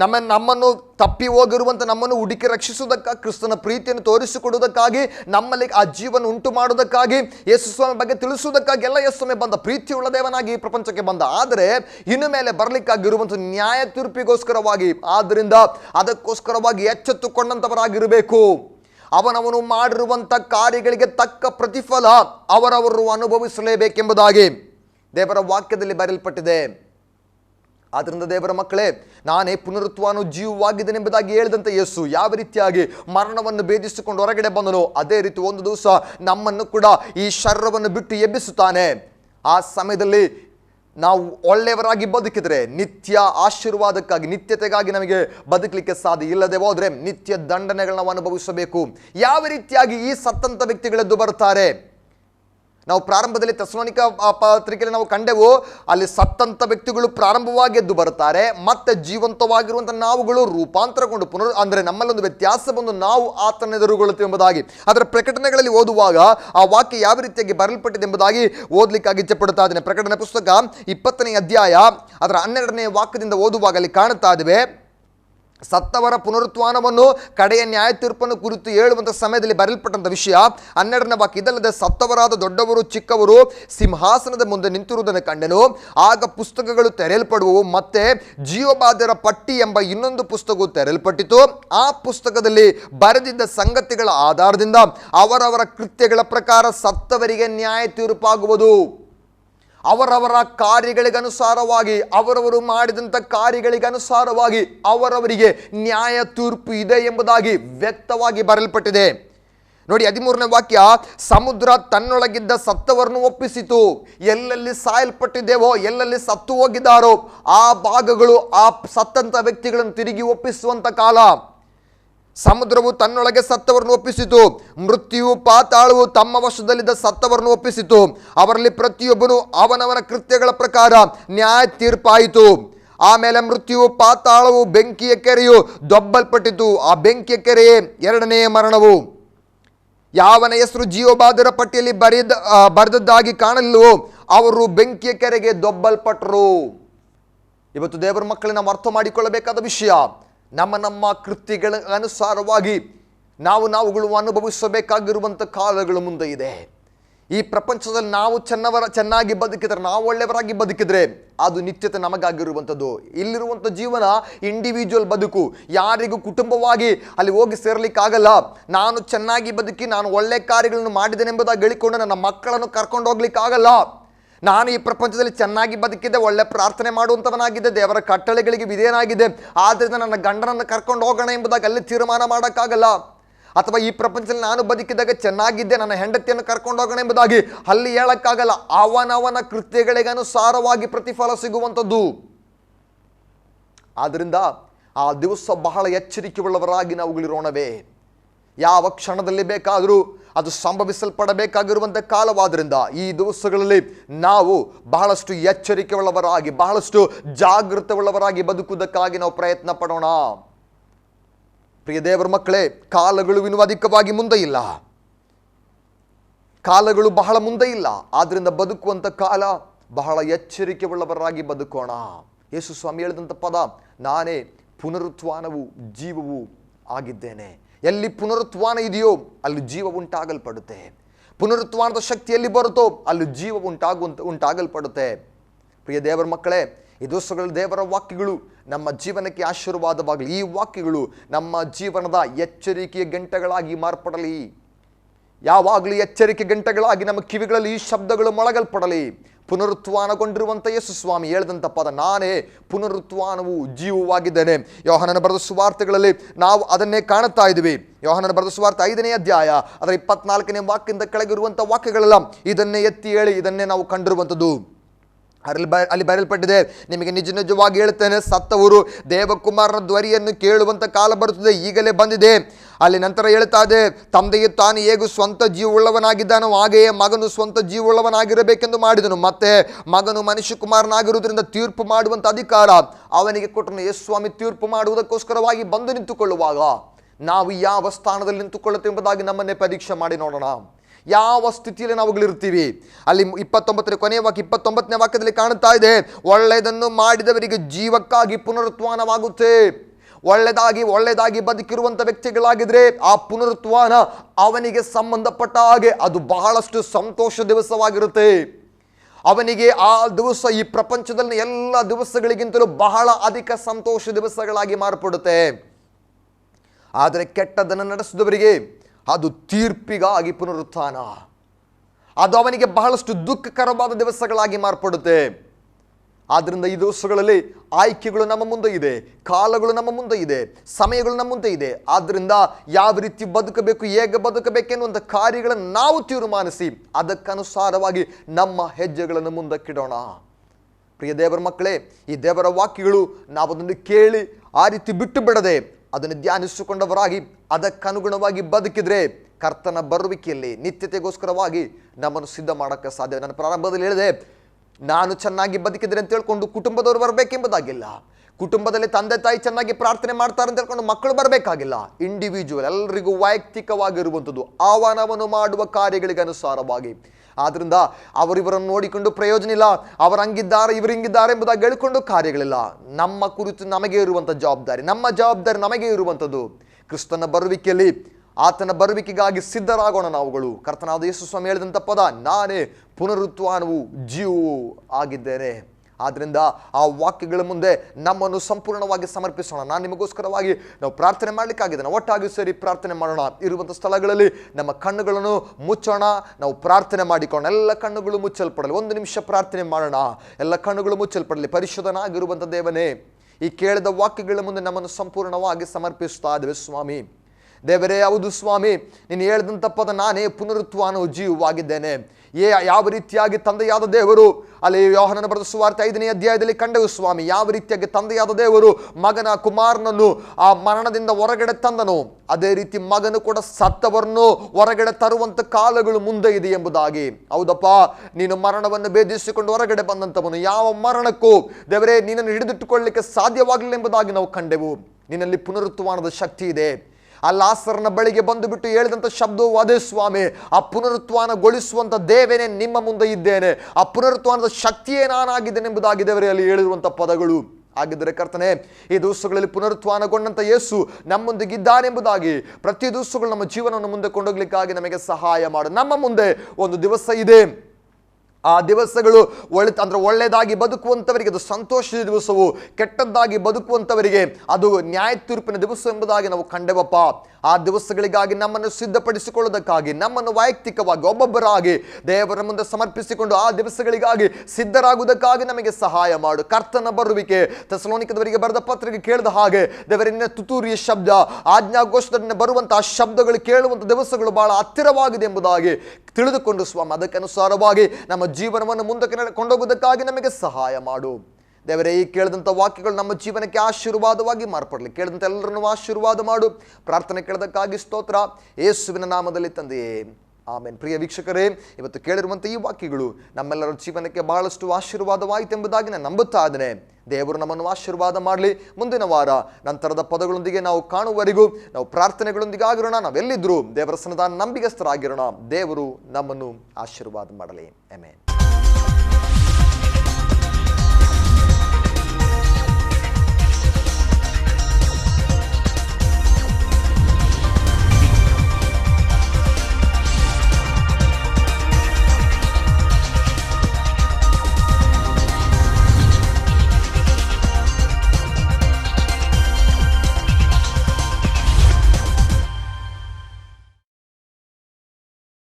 ನಮ್ಮ ನಮ್ಮನ್ನು ತಪ್ಪಿ ಹೋಗಿರುವಂಥ ನಮ್ಮನ್ನು ಹುಡುಕಿ ರಕ್ಷಿಸುವುದಕ್ಕಾಗಿ ಕ್ರಿಸ್ತನ ಪ್ರೀತಿಯನ್ನು ತೋರಿಸಿಕೊಡುವುದಕ್ಕಾಗಿ, ನಮ್ಮಲ್ಲಿ ಆ ಜೀವನ ಉಂಟು ಮಾಡುವುದಕ್ಕಾಗಿ ಯೇಸು ಸ್ವಾಮಿ ಬಗ್ಗೆ ತಿಳಿಸುವುದಕ್ಕಾಗಿ ಎಲ್ಲ ಯೇಸು ಸ್ವಾಮಿ ಬಂದ ಪ್ರೀತಿಯುಳ್ಳ ದೇವನಾಗಿ ಈ ಪ್ರಪಂಚಕ್ಕೆ ಬಂದ. ಆದರೆ ಇನ್ನು ಮೇಲೆ ಬರಲಿಕ್ಕಾಗಿರುವಂಥ ನ್ಯಾಯ ತೀರ್ಪಿಗೋಸ್ಕರವಾಗಿ, ಆದ್ದರಿಂದ ಅದಕ್ಕೋಸ್ಕರವಾಗಿ ಎಚ್ಚೆತ್ತುಕೊಂಡಂಥವರಾಗಿರಬೇಕು ಅವನವನು ಮಾಡಿರುವಂಥ ಕಾರ್ಯಗಳಿಗೆ ತಕ್ಕ ಪ್ರತಿಫಲ ಅವರವರು ಅನುಭವಿಸಲೇಬೇಕೆಂಬುದಾಗಿ. ದೇವರ ವಾಕ್ಯದಲ್ಲಿ ಬರೆಯಲ್ಪಟ್ಟಿದೆ. ಆದ್ದರಿಂದ ದೇವರ ಮಕ್ಕಳೇ, ನಾನೇ ಪುನರುತ್ವಾನು ಜೀವವಾಗಿದ್ದೇನೆ ಎಂಬುದಾಗಿ ಹೇಳಿದಂಥ ಯೇಸು ಯಾವ ರೀತಿಯಾಗಿ ಮರಣವನ್ನು ಭೇದಿಸಿಕೊಂಡು ಹೊರಗಡೆ ಬಂದನು, ಅದೇ ರೀತಿ ಒಂದು ದಿವಸ ನಮ್ಮನ್ನು ಕೂಡ ಈ ಶರೀರವನ್ನು ಬಿಟ್ಟು ಎಬ್ಬಿಸುತ್ತಾನೆ. ಆ ಸಮಯದಲ್ಲಿ ನಾವು ಒಳ್ಳೆಯವರಾಗಿ ಬದುಕಿದರೆ, ನಿತ್ಯ ಆಶೀರ್ವಾದಕ್ಕಾಗಿ, ನಿತ್ಯತೆಗಾಗಿ ನಮಗೆ ಬದುಕಲಿಕ್ಕೆ ಸಾಧ್ಯ. ಇಲ್ಲದೆ ಹೋದರೆ ನಿತ್ಯ ದಂಡನೆಗಳನ್ನು ಅನುಭವಿಸಬೇಕು. ಯಾವ ರೀತಿಯಾಗಿ ಈ ಸತ್ತಂತ ವ್ಯಕ್ತಿಗಳೆದ್ದು ಬರ್ತಾರೆ ನಾವು ಪ್ರಾರಂಭದಲ್ಲಿ ತಸ್ಮಾನಿಕ ಪತ್ರಿಕೆಯಲ್ಲಿ ನಾವು ಕಂಡೆವು, ಅಲ್ಲಿ ಸತ್ತಂತ ವ್ಯಕ್ತಿಗಳು ಪ್ರಾರಂಭವಾಗಿ ಎದ್ದು ಬರುತ್ತಾರೆ, ಮತ್ತೆ ಜೀವಂತವಾಗಿರುವಂಥ ನಾವುಗಳು ರೂಪಾಂತರಗೊಂಡು ಪುನರ್, ಅಂದರೆ ನಮ್ಮಲ್ಲೊಂದು ವ್ಯತ್ಯಾಸ ಬಂದು ನಾವು ಆತನ ಎದುರುಗೊಳ್ಳುತ್ತೇವೆ ಎಂಬುದಾಗಿ. ಅದರ ಪ್ರಕಟಣೆಗಳಲ್ಲಿ ಓದುವಾಗ ಆ ವಾಕ್ಯ ಯಾವ ರೀತಿಯಾಗಿ ಬರಲ್ಪಟ್ಟಿದೆ ಎಂಬುದಾಗಿ ಓದಲಿಕ್ಕಾಗಿ ಇಚ್ಛೆ ಪಡ್ತಾ ಇದ್ದೇನೆ. ಪ್ರಕಟಣೆ ಪುಸ್ತಕ ಇಪ್ಪತ್ತನೇ ಅಧ್ಯಾಯ, ಅದರ ಹನ್ನೆರಡನೇ ವಾಕ್ಯದಿಂದ ಓದುವಾಗ ಅಲ್ಲಿ ಕಾಣುತ್ತಾ ಇದ್ದೇವೆ ಸತ್ತವರ ಪುನರುತ್ವಾನವನ್ನು ಕಡೆಯ ನ್ಯಾಯ ತೀರ್ಪನ್ನು ಕುರಿತು ಹೇಳುವಂಥ ಸಮಯದಲ್ಲಿ ಬರೆಯಲ್ಪಟ್ಟಂಥ ವಿಷಯ, ಹನ್ನೆರಡನೇ ವಾಕ್ಯ, ಇದಲ್ಲದೆ ಸತ್ತವರಾದ ದೊಡ್ಡವರು, ಚಿಕ್ಕವರು, ಸಿಂಹಾಸನದ ಮುಂದೆ ನಿಂತಿರುವುದನ್ನು ಕಂಡನು. ಆಗ ಪುಸ್ತಕಗಳು ತೆರೆಯಲ್ಪಡುವವು, ಮತ್ತೆ ಜೀವಬಾಧ್ಯರ ಪಟ್ಟಿ ಎಂಬ ಇನ್ನೊಂದು ಪುಸ್ತಕವು ತೆರೆಯಲ್ಪಟ್ಟಿತು. ಆ ಪುಸ್ತಕದಲ್ಲಿ ಬರೆದಿದ್ದ ಸಂಗತಿಗಳ ಆಧಾರದಿಂದ ಅವರವರ ಕೃತ್ಯಗಳ ಪ್ರಕಾರ ಸತ್ತವರಿಗೆ ನ್ಯಾಯ ತೀರ್ಪಾಗುವುದು. ಅವರವರ ಕಾರ್ಯಗಳಿಗನುಸಾರವಾಗಿ, ಅವರವರು ಮಾಡಿದಂಥ ಕಾರ್ಯಗಳಿಗನುಸಾರವಾಗಿ ಅವರವರಿಗೆ ನ್ಯಾಯ ತೀರ್ಪು ಇದೆ ಎಂಬುದಾಗಿ ವ್ಯಕ್ತವಾಗಿ ಬರಲ್ಪಟ್ಟಿದೆ ನೋಡಿ, ಹದಿಮೂರನೇ ವಾಕ್ಯ, ಸಮುದ್ರ ತನ್ನೊಳಗಿದ್ದ ಸತ್ತವರನ್ನು ಒಪ್ಪಿಸಿತು. ಎಲ್ಲೆಲ್ಲಿ ಸಾಯಲ್ಪಟ್ಟಿದ್ದೇವೋ, ಎಲ್ಲೆಲ್ಲಿ ಸತ್ತು ಹೋಗಿದ್ದಾರೋ, ಆ ಭಾಗಗಳು ಆ ಸತ್ತಂತ ವ್ಯಕ್ತಿಗಳನ್ನು ತಿರುಗಿ ಒಪ್ಪಿಸುವಂತ ಕಾಲ. ಸಮುದ್ರವು ತನ್ನೊಳಗೆ ಸತ್ತವರನ್ನು ಒಪ್ಪಿಸಿತು. ಮೃತ್ಯು ಪಾತಾಳವು ತಮ್ಮ ವಶದಲ್ಲಿದ್ದ ಸತ್ತವರನ್ನು ಒಪ್ಪಿಸಿತು. ಅವರಲ್ಲಿ ಪ್ರತಿಯೊಬ್ಬನು ಅವನವನ ಕೃತ್ಯಗಳ ಪ್ರಕಾರ ನ್ಯಾಯ ತೀರ್ಪಾಯಿತು. ಆಮೇಲೆ ಮೃತ್ಯು ಪಾತಾಳವು ಬೆಂಕಿಯ ಕೆರೆಯು ದೊಬ್ಬಲ್ಪಟ್ಟಿತು. ಆ ಬೆಂಕಿಯ ಕೆರೆಯೇ ಎರಡನೆಯ ಮರಣವು. ಯಾವನ ಹೆಸರು ಜೀವಬಾಧರ ಪಟ್ಟಿಯಲ್ಲಿ ಬರೆದ ಬರೆದದ್ದಾಗಿ ಕಾಣಲಿಲ್ಲವೋ, ಅವರು ಬೆಂಕಿಯ ಕೆರೆಗೆ ದೊಬ್ಬಲ್ಪಟ್ಟರು ಇವತ್ತು ದೇವರ ಮಕ್ಕಳನ್ನ ಅರ್ಥ ಮಾಡಿಕೊಳ್ಳಬೇಕಾದ ವಿಷಯ ನಮ್ಮ ನಮ್ಮ ಕೃತ್ಯಗಳ ಅನುಸಾರವಾಗಿ ನಾವು ನಾವುಗಳು ಅನುಭವಿಸಬೇಕಾಗಿರುವಂಥ ಕಾಲಗಳು ಮುಂದೆ ಇದೆ. ಈ ಪ್ರಪಂಚದಲ್ಲಿ ನಾವು ಚೆನ್ನವರ, ಚೆನ್ನಾಗಿ ಬದುಕಿದ್ರೆ, ನಾವು ಒಳ್ಳೆಯವರಾಗಿ ಬದುಕಿದರೆ ಅದು ನಿತ್ಯತೆ ನಮಗಾಗಿರುವಂಥದ್ದು. ಇಲ್ಲಿರುವಂಥ ಜೀವನ ಇಂಡಿವಿಜುವಲ್ ಬದುಕು, ಯಾರಿಗೂ ಕುಟುಂಬವಾಗಿ ಅಲ್ಲಿ ಹೋಗಿ ಸೇರ್ಲಿಕ್ಕಾಗಲ್ಲ. ನಾನು ಚೆನ್ನಾಗಿ ಬದುಕಿ, ನಾನು ಒಳ್ಳೆ ಕಾರ್ಯಗಳನ್ನು ಮಾಡಿದ್ದೇನೆಂಬುದಾಗಿ ಹೇಳಿಕೊಂಡು ನನ್ನ ಮಕ್ಕಳನ್ನು ಕರ್ಕೊಂಡು ಹೋಗ್ಲಿಕ್ಕಾಗಲ್ಲ. ನಾನು ಈ ಪ್ರಪಂಚದಲ್ಲಿ ಚೆನ್ನಾಗಿ ಬದುಕಿದ್ದೆ, ಒಳ್ಳೆ ಪ್ರಾರ್ಥನೆ ಮಾಡುವಂಥವನಾಗಿದ್ದೆ, ದೇವರ ಕಟ್ಟಳೆಗಳಿಗೆ ವಿಧೇಯನಾಗಿದೆ ಆದ್ದರಿಂದ ನನ್ನ ಗಂಡನನ್ನು ಕರ್ಕೊಂಡು ಹೋಗೋಣ ಎಂಬುದಾಗಿ ಅಲ್ಲಿ ತೀರ್ಮಾನ ಮಾಡೋಕ್ಕಾಗಲ್ಲ. ಅಥವಾ ಈ ಪ್ರಪಂಚದಲ್ಲಿ ನಾನು ಬದುಕಿದಾಗ ಚೆನ್ನಾಗಿದ್ದೆ, ನನ್ನ ಹೆಂಡತಿಯನ್ನು ಕರ್ಕೊಂಡು ಹೋಗೋಣ ಎಂಬುದಾಗಿ ಅಲ್ಲಿ ಹೇಳೋಕ್ಕಾಗಲ್ಲ. ಅವನವನ ಕೃತ್ಯಗಳಿಗೆ ಅನುಸಾರವಾಗಿ ಪ್ರತಿಫಲ ಸಿಗುವಂಥದ್ದು. ಆದ್ದರಿಂದ ಆ ದಿವಸ ಬಹಳ ಎಚ್ಚರಿಕೆಯುಳ್ಳವರಾಗಿ ನಾವುಗಳಿರೋಣವೇ ಯಾವ ಕ್ಷಣದಲ್ಲಿ ಬೇಕಾದರೂ ಅದು ಸಂಭವಿಸಲ್ಪಡಬೇಕಾಗಿರುವಂಥ ಕಾಲವಾದ್ದರಿಂದ ಈ ದಿವಸಗಳಲ್ಲಿ ನಾವು ಬಹಳಷ್ಟು ಎಚ್ಚರಿಕೆಯುಳ್ಳವರಾಗಿ, ಬಹಳಷ್ಟು ಜಾಗೃತವುಳ್ಳವರಾಗಿ ಬದುಕುವುದಕ್ಕಾಗಿ ನಾವು ಪ್ರಯತ್ನ ಪಡೋಣ. ಪ್ರಿಯ ದೇವರ ಮಕ್ಕಳೇ, ಕಾಲಗಳು ಇನ್ನೂ ಅಧಿಕವಾಗಿ ಮುಂದೆ ಇಲ್ಲ. ಕಾಲಗಳು ಬಹಳ ಮುಂದೆ ಇಲ್ಲ. ಆದ್ರಿಂದ ಬದುಕುವಂಥ ಕಾಲ ಬಹಳ ಎಚ್ಚರಿಕೆಯುಳ್ಳವರಾಗಿ ಬದುಕೋಣ. ಯೇಸು ಸ್ವಾಮಿ ಹೇಳಿದಂಥ ಪದ, ನಾನೇ ಪುನರುತ್ವಾನವು ಜೀವವು ಆಗಿದ್ದೇನೆ. ಎಲ್ಲಿ ಪುನರುತ್ವಾನ ಇದೆಯೋ, ಅಲ್ಲಿ ಜೀವ ಉಂಟಾಗಲ್ಪಡುತ್ತೆ. ಪುನರುತ್ವಾನದ ಶಕ್ತಿ ಎಲ್ಲಿ ಬರುತ್ತೋ, ಅಲ್ಲಿ ಜೀವ ಉಂಟಾಗುವಂತ ಉಂಟಾಗಲ್ಪಡುತ್ತೆ. ಪ್ರಿಯ ದೇವರ ಮಕ್ಕಳೇ, ಈ ದಿವಸಗಳ ದೇವರ ವಾಕ್ಯಗಳು ನಮ್ಮ ಜೀವನಕ್ಕೆ ಆಶೀರ್ವಾದವಾಗಲಿ. ಈ ವಾಕ್ಯಗಳು ನಮ್ಮ ಜೀವನದ ಎಚ್ಚರಿಕೆಯ ಗಂಟೆಗಳಾಗಿ ಮಾರ್ಪಡಲಿ. ಯಾವಾಗಲೂ ಎಚ್ಚರಿಕೆ ಗಂಟೆಗಳಾಗಿ ನಮ್ಮ ಕಿವಿಗಳಲ್ಲಿ ಈ ಶಬ್ದಗಳು ಮೊಳಗಲ್ಪಡಲಿ. ಪುನರುತ್ವಾನಗೊಂಡಿರುವಂಥ ಯೇಸು ಸ್ವಾಮಿ ಹೇಳಿದಂಥ ಪದ ನಾನೇ ಪುನರುತ್ವಾನವು ಜೀವವಾಗಿದ್ದೇನೆ. ಯೋಹನನ ಬರೆದ ಸುವಾರ್ತೆಗಳಲ್ಲಿ ನಾವು ಅದನ್ನೇ ಕಾಣುತ್ತಾ ಇದ್ವಿ ಯೋಹನನ ಬರೆದ ಸುವಾರ್ತೆ ಐದನೇ ಅಧ್ಯಾಯ, ಅದರ ಇಪ್ಪತ್ನಾಲ್ಕನೇ ವಾಕ್ಯದಿಂದ ಕೆಳಗಿರುವಂಥ ವಾಕ್ಯಗಳೆಲ್ಲ ಇದನ್ನೇ ಎತ್ತಿ ಹೇಳಿ, ಇದನ್ನೇ ನಾವು ಕಂಡಿರುವಂಥದ್ದು. ಅಲ್ಲಿ ಬ ಅಲ್ಲಿ ಬರೆಯಲ್ಪಟ್ಟಿದೆ, ನಿಮಗೆ ನಿಜ ನಿಜವಾಗಿ ಹೇಳ್ತೇನೆ ಸತ್ತವರು ದೇವಕುಮಾರನ ಧ್ವರಿಯನ್ನು ಕೇಳುವಂಥ ಕಾಲ ಬರುತ್ತದೆ, ಈಗಲೇ ಬಂದಿದೆ. ಅಲ್ಲಿ ನಂತರ ಹೇಳ್ತಾ ಇದೆ, ತಂದೆಯು ತಾನು ಹೇಗೂ ಸ್ವಂತ ಜೀವವುಳ್ಳವನಾಗಿದ್ದಾನೋ, ಹಾಗೆಯೇ ಮಗನು ಸ್ವಂತ ಜೀವವುಳ್ಳವನಾಗಿರಬೇಕೆಂದು ಮಾಡಿದನು. ಮತ್ತೆ ಮಗನು ಮನುಷ್ಯಕುಮಾರನಾಗಿರುವುದರಿಂದ ತೀರ್ಪು ಮಾಡುವಂಥ ಅಧಿಕಾರ ಅವನಿಗೆ ಕೊಟ್ಟನು. ಯೇಸು ಸ್ವಾಮಿ ತೀರ್ಪು ಮಾಡುವುದಕ್ಕೋಸ್ಕರವಾಗಿ ಬಂದು ನಿಂತುಕೊಳ್ಳುವಾಗ ನಾವು ಯಾವ ಸ್ಥಾನದಲ್ಲಿ ನಿಂತುಕೊಳ್ಳುತ್ತೆ ಎಂಬುದಾಗಿ ನಮ್ಮನ್ನೇ ಪರೀಕ್ಷೆ ಮಾಡಿ ನೋಡೋಣ. ಯಾವ ಸ್ಥಿತಿಯಲ್ಲಿ ನಾವುಗಳಿರ್ತೀವಿ ಅಲ್ಲಿ ಇಪ್ಪತ್ತೊಂಬತ್ತನೇ ಕೊನೆಯ ವಾಕ್ಯ, ಇಪ್ಪತ್ತೊಂಬತ್ತನೇ ವಾಕ್ಯದಲ್ಲಿ ಕಾಣುತ್ತಾ ಇದೆ, ಒಳ್ಳೆಯದನ್ನು ಮಾಡಿದವರಿಗೆ ಜೀವಕ್ಕಾಗಿ ಪುನರುತ್ವಾನವಾಗುತ್ತೆ ಒಳ್ಳೆದಾಗಿ ಒಳ್ಳೆದಾಗಿ ಬದುಕಿರುವಂಥ ವ್ಯಕ್ತಿಗಳಾಗಿದ್ರೆ ಆ ಪುನರುತ್ವಾನ ಅವನಿಗೆ ಸಂಬಂಧಪಟ್ಟ ಹಾಗೆ ಅದು ಬಹಳಷ್ಟು ಸಂತೋಷ ದಿವಸವಾಗಿರುತ್ತೆ. ಅವನಿಗೆ ಆ ದಿವಸ, ಈ ಪ್ರಪಂಚದಲ್ಲಿ ಎಲ್ಲ ದಿವಸಗಳಿಗಿಂತಲೂ ಬಹಳ ಅಧಿಕ ಸಂತೋಷ ದಿವಸಗಳಾಗಿ ಮಾರ್ಪಡುತ್ತೆ. ಆದರೆ ಕೆಟ್ಟದನ್ನು ನಡೆಸಿದವರಿಗೆ ಅದು ತೀರ್ಪಿಗಾಗಿ ಪುನರುತ್ಥಾನ. ಅದು ಅವನಿಗೆ ಬಹಳಷ್ಟು ದುಃಖಕರವಾದ ದಿವಸಗಳಾಗಿ ಮಾರ್ಪಡುತ್ತೆ. ಆದ್ದರಿಂದ ಈ ದಿವಸಗಳಲ್ಲಿ ಆಯ್ಕೆಗಳು ನಮ್ಮ ಮುಂದೆ ಇದೆ, ಕಾಲಗಳು ನಮ್ಮ ಮುಂದೆ ಇದೆ, ಸಮಯಗಳು ನಮ್ಮ ಮುಂದೆ ಇದೆ. ಆದ್ದರಿಂದ ಯಾವ ರೀತಿ ಬದುಕಬೇಕು, ಹೇಗೆ ಬದುಕಬೇಕೆನ್ನುವಂಥ ಕಾರ್ಯಗಳನ್ನು ನಾವು ತೀರ್ಮಾನಿಸಿ ಅದಕ್ಕನುಸಾರವಾಗಿ ನಮ್ಮ ಹೆಜ್ಜೆಗಳನ್ನು ಮುಂದಕ್ಕಿಡೋಣ. ಪ್ರಿಯ ದೇವರ ಮಕ್ಕಳೇ, ಈ ದೇವರ ವಾಕ್ಯಗಳು ನಾವು ಅದನ್ನು ಕೇಳಿ ಆ ರೀತಿ ಬಿಟ್ಟು ಬಿಡದೆ ಅದನ್ನು ಧ್ಯಾನಿಸಿಕೊಂಡವರಾಗಿ ಅದಕ್ಕನುಗುಣವಾಗಿ ಬದುಕಿದ್ರೆ ಕರ್ತನ ಬರುವಿಕೆಯಲ್ಲಿ ನಿತ್ಯತೆಗೋಸ್ಕರವಾಗಿ ನಮ್ಮನ್ನು ಸಿದ್ಧ ಮಾಡೋಕ್ಕೆ ಸಾಧ್ಯ. ನಾನು ಪ್ರಾರಂಭದಲ್ಲಿ ಹೇಳಿದೆ, ನಾನು ಚೆನ್ನಾಗಿ ಬದುಕಿದ್ರೆ ಅಂತ ಹೇಳ್ಕೊಂಡು ಕುಟುಂಬದವರು ಬರಬೇಕೆಂಬುದಾಗಿಲ್ಲ. ಕುಟುಂಬದಲ್ಲಿ ತಂದೆ ತಾಯಿ ಚೆನ್ನಾಗಿ ಪ್ರಾರ್ಥನೆ ಮಾಡ್ತಾರೆ ಅಂತ ಹೇಳ್ಕೊಂಡು ಮಕ್ಕಳು ಬರಬೇಕಾಗಿಲ್ಲ. ಇಂಡಿವಿಜುವಲ್ ಎಲ್ಲರಿಗೂ ವೈಯಕ್ತಿಕವಾಗಿರುವಂಥದ್ದು, ಆಹ್ವಾನವನ್ನು ಮಾಡುವ ಕಾರ್ಯಗಳಿಗೆ ಅನುಸಾರವಾಗಿ. ಆದ್ದರಿಂದ ಅವರಿವರನ್ನು ನೋಡಿಕೊಂಡು ಪ್ರಯೋಜನ ಇಲ್ಲ. ಅವರು ಹಂಗಿದ್ದಾರೆ, ಇವರು ಹಿಂಗಿದ್ದಾರೆ ಎಂಬುದಾಗಿ ಹೇಳ್ಕೊಂಡು ಕಾರ್ಯಗಳಿಲ್ಲ. ನಮ್ಮ ಕುರಿತು ನಮಗೆ ಇರುವಂಥ ಜವಾಬ್ದಾರಿ, ನಮ್ಮ ಜವಾಬ್ದಾರಿ ನಮಗೆ ಇರುವಂಥದ್ದು ಕ್ರಿಸ್ತನ ಬರುವಿಕೆಯಲ್ಲಿ ಆತನ ಬರುವಿಕೆಗಾಗಿ ಸಿದ್ಧರಾಗೋಣ ನಾವುಗಳು. ಕರ್ತನಾದ ಯೇಸು ಸ್ವಾಮಿ ಹೇಳಿದಂಥ ಪದ, ನಾನೇ ಪುನರುತ್ವಾನವು ಜೀವವು ಆಗಿದ್ದೇನೆ. ಆದ್ದರಿಂದ ಆ ವಾಕ್ಯಗಳ ಮುಂದೆ ನಮ್ಮನ್ನು ಸಂಪೂರ್ಣವಾಗಿ ಸಮರ್ಪಿಸೋಣ. ನಾನು ನಿಮಗೋಸ್ಕರವಾಗಿ ನಾವು ಪ್ರಾರ್ಥನೆ ಮಾಡಲಿಕ್ಕಾಗಿದೆ. ನಾವು ಒಟ್ಟಾಗಿ ಸೇರಿ ಪ್ರಾರ್ಥನೆ ಮಾಡೋಣ. ಇರುವಂಥ ಸ್ಥಳಗಳಲ್ಲಿ ನಮ್ಮ ಕಣ್ಣುಗಳನ್ನು ಮುಚ್ಚೋಣ. ನಾವು ಪ್ರಾರ್ಥನೆ ಮಾಡಿಕೊಳ್ಳೋಣ. ಎಲ್ಲ ಕಣ್ಣುಗಳು ಮುಚ್ಚಲ್ಪಡಲಿ. ಒಂದು ನಿಮಿಷ ಪ್ರಾರ್ಥನೆ ಮಾಡೋಣ. ಎಲ್ಲ ಕಣ್ಣುಗಳು ಮುಚ್ಚಲ್ಪಡಲಿ. ಪರಿಶೋಧನಾಗಿರುವಂಥ ದೇವನೇ ಈ ಕೇಳಿದ ವಾಕ್ಯಗಳ ಮುಂದೆ ನಮ್ಮನ್ನು ಸಂಪೂರ್ಣವಾಗಿ ಸಮರ್ಪಿಸ್ತಾ ಇದ್ದೇವೆ. ಸ್ವಾಮಿ ದೇವರೇ, ಹೌದು ಸ್ವಾಮಿ, ನೀನು ಹೇಳಿದಂಥ ಪದ ನಾನೇ ಪುನರುತ್ವಾನವು ಜೀವವಾಗಿದ್ದೇನೆ. ಏ, ಯಾವ ರೀತಿಯಾಗಿ ತಂದೆಯಾದ ದೇವರು, ಅಲ್ಲಿ ಯೋಹನನ ಬರೆದ ಸುವಾರ್ತೆ ಐದನೇ ಅಧ್ಯಾಯದಲ್ಲಿ ಕಂಡೆವು ಸ್ವಾಮಿ, ಯಾವ ರೀತಿಯಾಗಿ ತಂದೆಯಾದ ದೇವರು ಮಗನ ಕುಮಾರನನ್ನು ಆ ಮರಣದಿಂದ ಹೊರಗಡೆ ತಂದನು? ಅದೇ ರೀತಿ ಮಗನು ಕೂಡ ಸತ್ತವರನ್ನು ಹೊರಗಡೆ ತರುವಂತ ಕಾಲಗಳು ಮುಂದೆ ಇದೆ ಎಂಬುದಾಗಿ. ಹೌದಪ್ಪ, ನೀನು ಮರಣವನ್ನು ಭೇದಿಸಿಕೊಂಡು ಹೊರಗಡೆ ಬಂದಂಥವನು, ಯಾವ ಮರಣಕ್ಕೂ ದೇವರೇ, ನಿನ್ನನ್ನು ಹಿಡಿದಿಟ್ಟುಕೊಳ್ಳಲಿಕ್ಕೆ ಸಾಧ್ಯವಾಗಲಿಲ್ಲ ಎಂಬುದಾಗಿ ನಾವು ಕಂಡೆವು. ನಿನ್ನಲ್ಲಿ ಪುನರುತ್ವಾನದ ಶಕ್ತಿ ಇದೆ. ಆ ಲಾಸರನ ಬಳಿಗೆ ಬಂದು ಬಿಟ್ಟು ಹೇಳಿದಂಥ ಶಬ್ದವು ಅದೇ ಸ್ವಾಮಿ, ಆ ಪುನರುತ್ವಾನಗೊಳಿಸುವಂಥ ದೇವೇನೆ ನಿಮ್ಮ ಮುಂದೆ ಇದ್ದೇನೆ, ಆ ಪುನರುತ್ವಾನದ ಶಕ್ತಿಯೇ ನಾನಾಗಿದ್ದೇನೆ ಎಂಬುದಾಗಿ ದೇವರೇ ಅಲ್ಲಿ ಹೇಳಿರುವಂಥ ಪದಗಳು. ಆಗಿದ್ದರೆ ಕರ್ತನೆ, ಈ ದಿವಸಗಳಲ್ಲಿ ಪುನರುತ್ವಾನಗೊಂಡಂಥ ಯೇಸು ನಮ್ಮೊಂದಿಗಿದ್ದಾನೆಂಬುದಾಗಿ ಪ್ರತಿ ದಿವಸಗಳು ನಮ್ಮ ಜೀವನವನ್ನು ಮುಂದೆ ಕೊಂಡೋಗ್ಲಿಕ್ಕಾಗಿ ನಮಗೆ ಸಹಾಯ ಮಾಡು. ನಮ್ಮ ಮುಂದೆ ಒಂದು ದಿವಸ ಇದೆ. ಆ ದಿವಸಗಳು ಒಳ್ಳೆ ಅಂದರೆ ಒಳ್ಳೆಯದಾಗಿ ಬದುಕುವಂಥವರಿಗೆ ಅದು ಸಂತೋಷದ ದಿವಸವು ಕೆಟ್ಟದ್ದಾಗಿ ಬದುಕುವಂಥವರಿಗೆ ಅದು ನ್ಯಾಯ ತೀರ್ಪಿನ ದಿವಸ ಎಂಬುದಾಗಿ ನಾವು ಕಂಡೆವಪ್ಪ. ಆ ದಿವಸಗಳಿಗಾಗಿ ನಮ್ಮನ್ನು ಸಿದ್ಧಪಡಿಸಿಕೊಳ್ಳೋದಕ್ಕಾಗಿ ನಮ್ಮನ್ನು ವೈಯಕ್ತಿಕವಾಗಿ, ಒಬ್ಬೊಬ್ಬರಾಗಿ ದೇವರ ಮುಂದೆ ಸಮರ್ಪಿಸಿಕೊಂಡು ಆ ದಿವಸಗಳಿಗಾಗಿ ಸಿದ್ಧರಾಗುವುದಕ್ಕಾಗಿ ನಮಗೆ ಸಹಾಯ ಮಾಡು. ಕರ್ತನ ಬರುವಿಕೆ ತಸಲೋನಿಕದವರಿಗೆ ಬರೆದ ಪತ್ರಿಕೆ ಕೇಳಿದ ಹಾಗೆ ದೇವರಿನ ತುತೂರಿಯ ಶಬ್ದ ಆಜ್ಞಾಘೋಷದಿಂದ ಬರುವಂತಹ ಶಬ್ದಗಳು ಕೇಳುವಂಥ ದಿವಸಗಳು ಬಹಳ ಹತ್ತಿರವಾಗಿದೆ ಎಂಬುದಾಗಿ ತಿಳಿದುಕೊಂಡು ಸ್ವಾಮಿ ಅದಕ್ಕನುಸಾರವಾಗಿ ನಮ್ಮ ಜೀವನವನ್ನು ಮುಂದಕ್ಕೆ ಕೊಂಡೋಗುವುದಕ್ಕಾಗಿ ನಮಗೆ ಸಹಾಯ ಮಾಡು. ದೇವರೇ, ಈ ಕೇಳಿದಂಥ ವಾಕ್ಯಗಳು ನಮ್ಮ ಜೀವನಕ್ಕೆ ಆಶೀರ್ವಾದವಾಗಿ ಮಾರ್ಪಡಲಿ. ಕೇಳಿದಂಥ ಎಲ್ಲರನ್ನು ಆಶೀರ್ವಾದ ಮಾಡು. ಪ್ರಾರ್ಥನೆ ಕೇಳೋದಕ್ಕಾಗಿ ಸ್ತೋತ್ರ. ಯೇಸುವಿನ ನಾಮದಲ್ಲಿ ತಂದೆಯೇ ಆಮೇನ್. ಪ್ರಿಯ ವೀಕ್ಷಕರೇ, ಇವತ್ತು ಕೇಳಿರುವಂಥ ಈ ವಾಕ್ಯಗಳು ನಮ್ಮೆಲ್ಲರ ಜೀವನಕ್ಕೆ ಬಹಳಷ್ಟು ಆಶೀರ್ವಾದವಾಯಿತು ಎಂಬುದಾಗಿ ನಾನು ನಂಬುತ್ತಾ ಇದ್ದೇನೆ. ದೇವರು ನಮ್ಮನ್ನು ಆಶೀರ್ವಾದ ಮಾಡಲಿ. ಮುಂದಿನ ವಾರ ನಂತರದ ಪದಗಳೊಂದಿಗೆ ನಾವು ಕಾಣುವವರೆಗೂ ನಾವು ಪ್ರಾರ್ಥನೆಗಳೊಂದಿಗೆ ಆಗಿರೋಣ. ನಾವೆಲ್ಲಿದ್ದರೂ ದೇವರ ಸನ್ನಿಧಾನ ನಂಬಿಗಸ್ಥರಾಗಿರೋಣ. ದೇವರು ನಮ್ಮನ್ನು ಆಶೀರ್ವಾದ ಮಾಡಲಿ. ಎಮೇನ್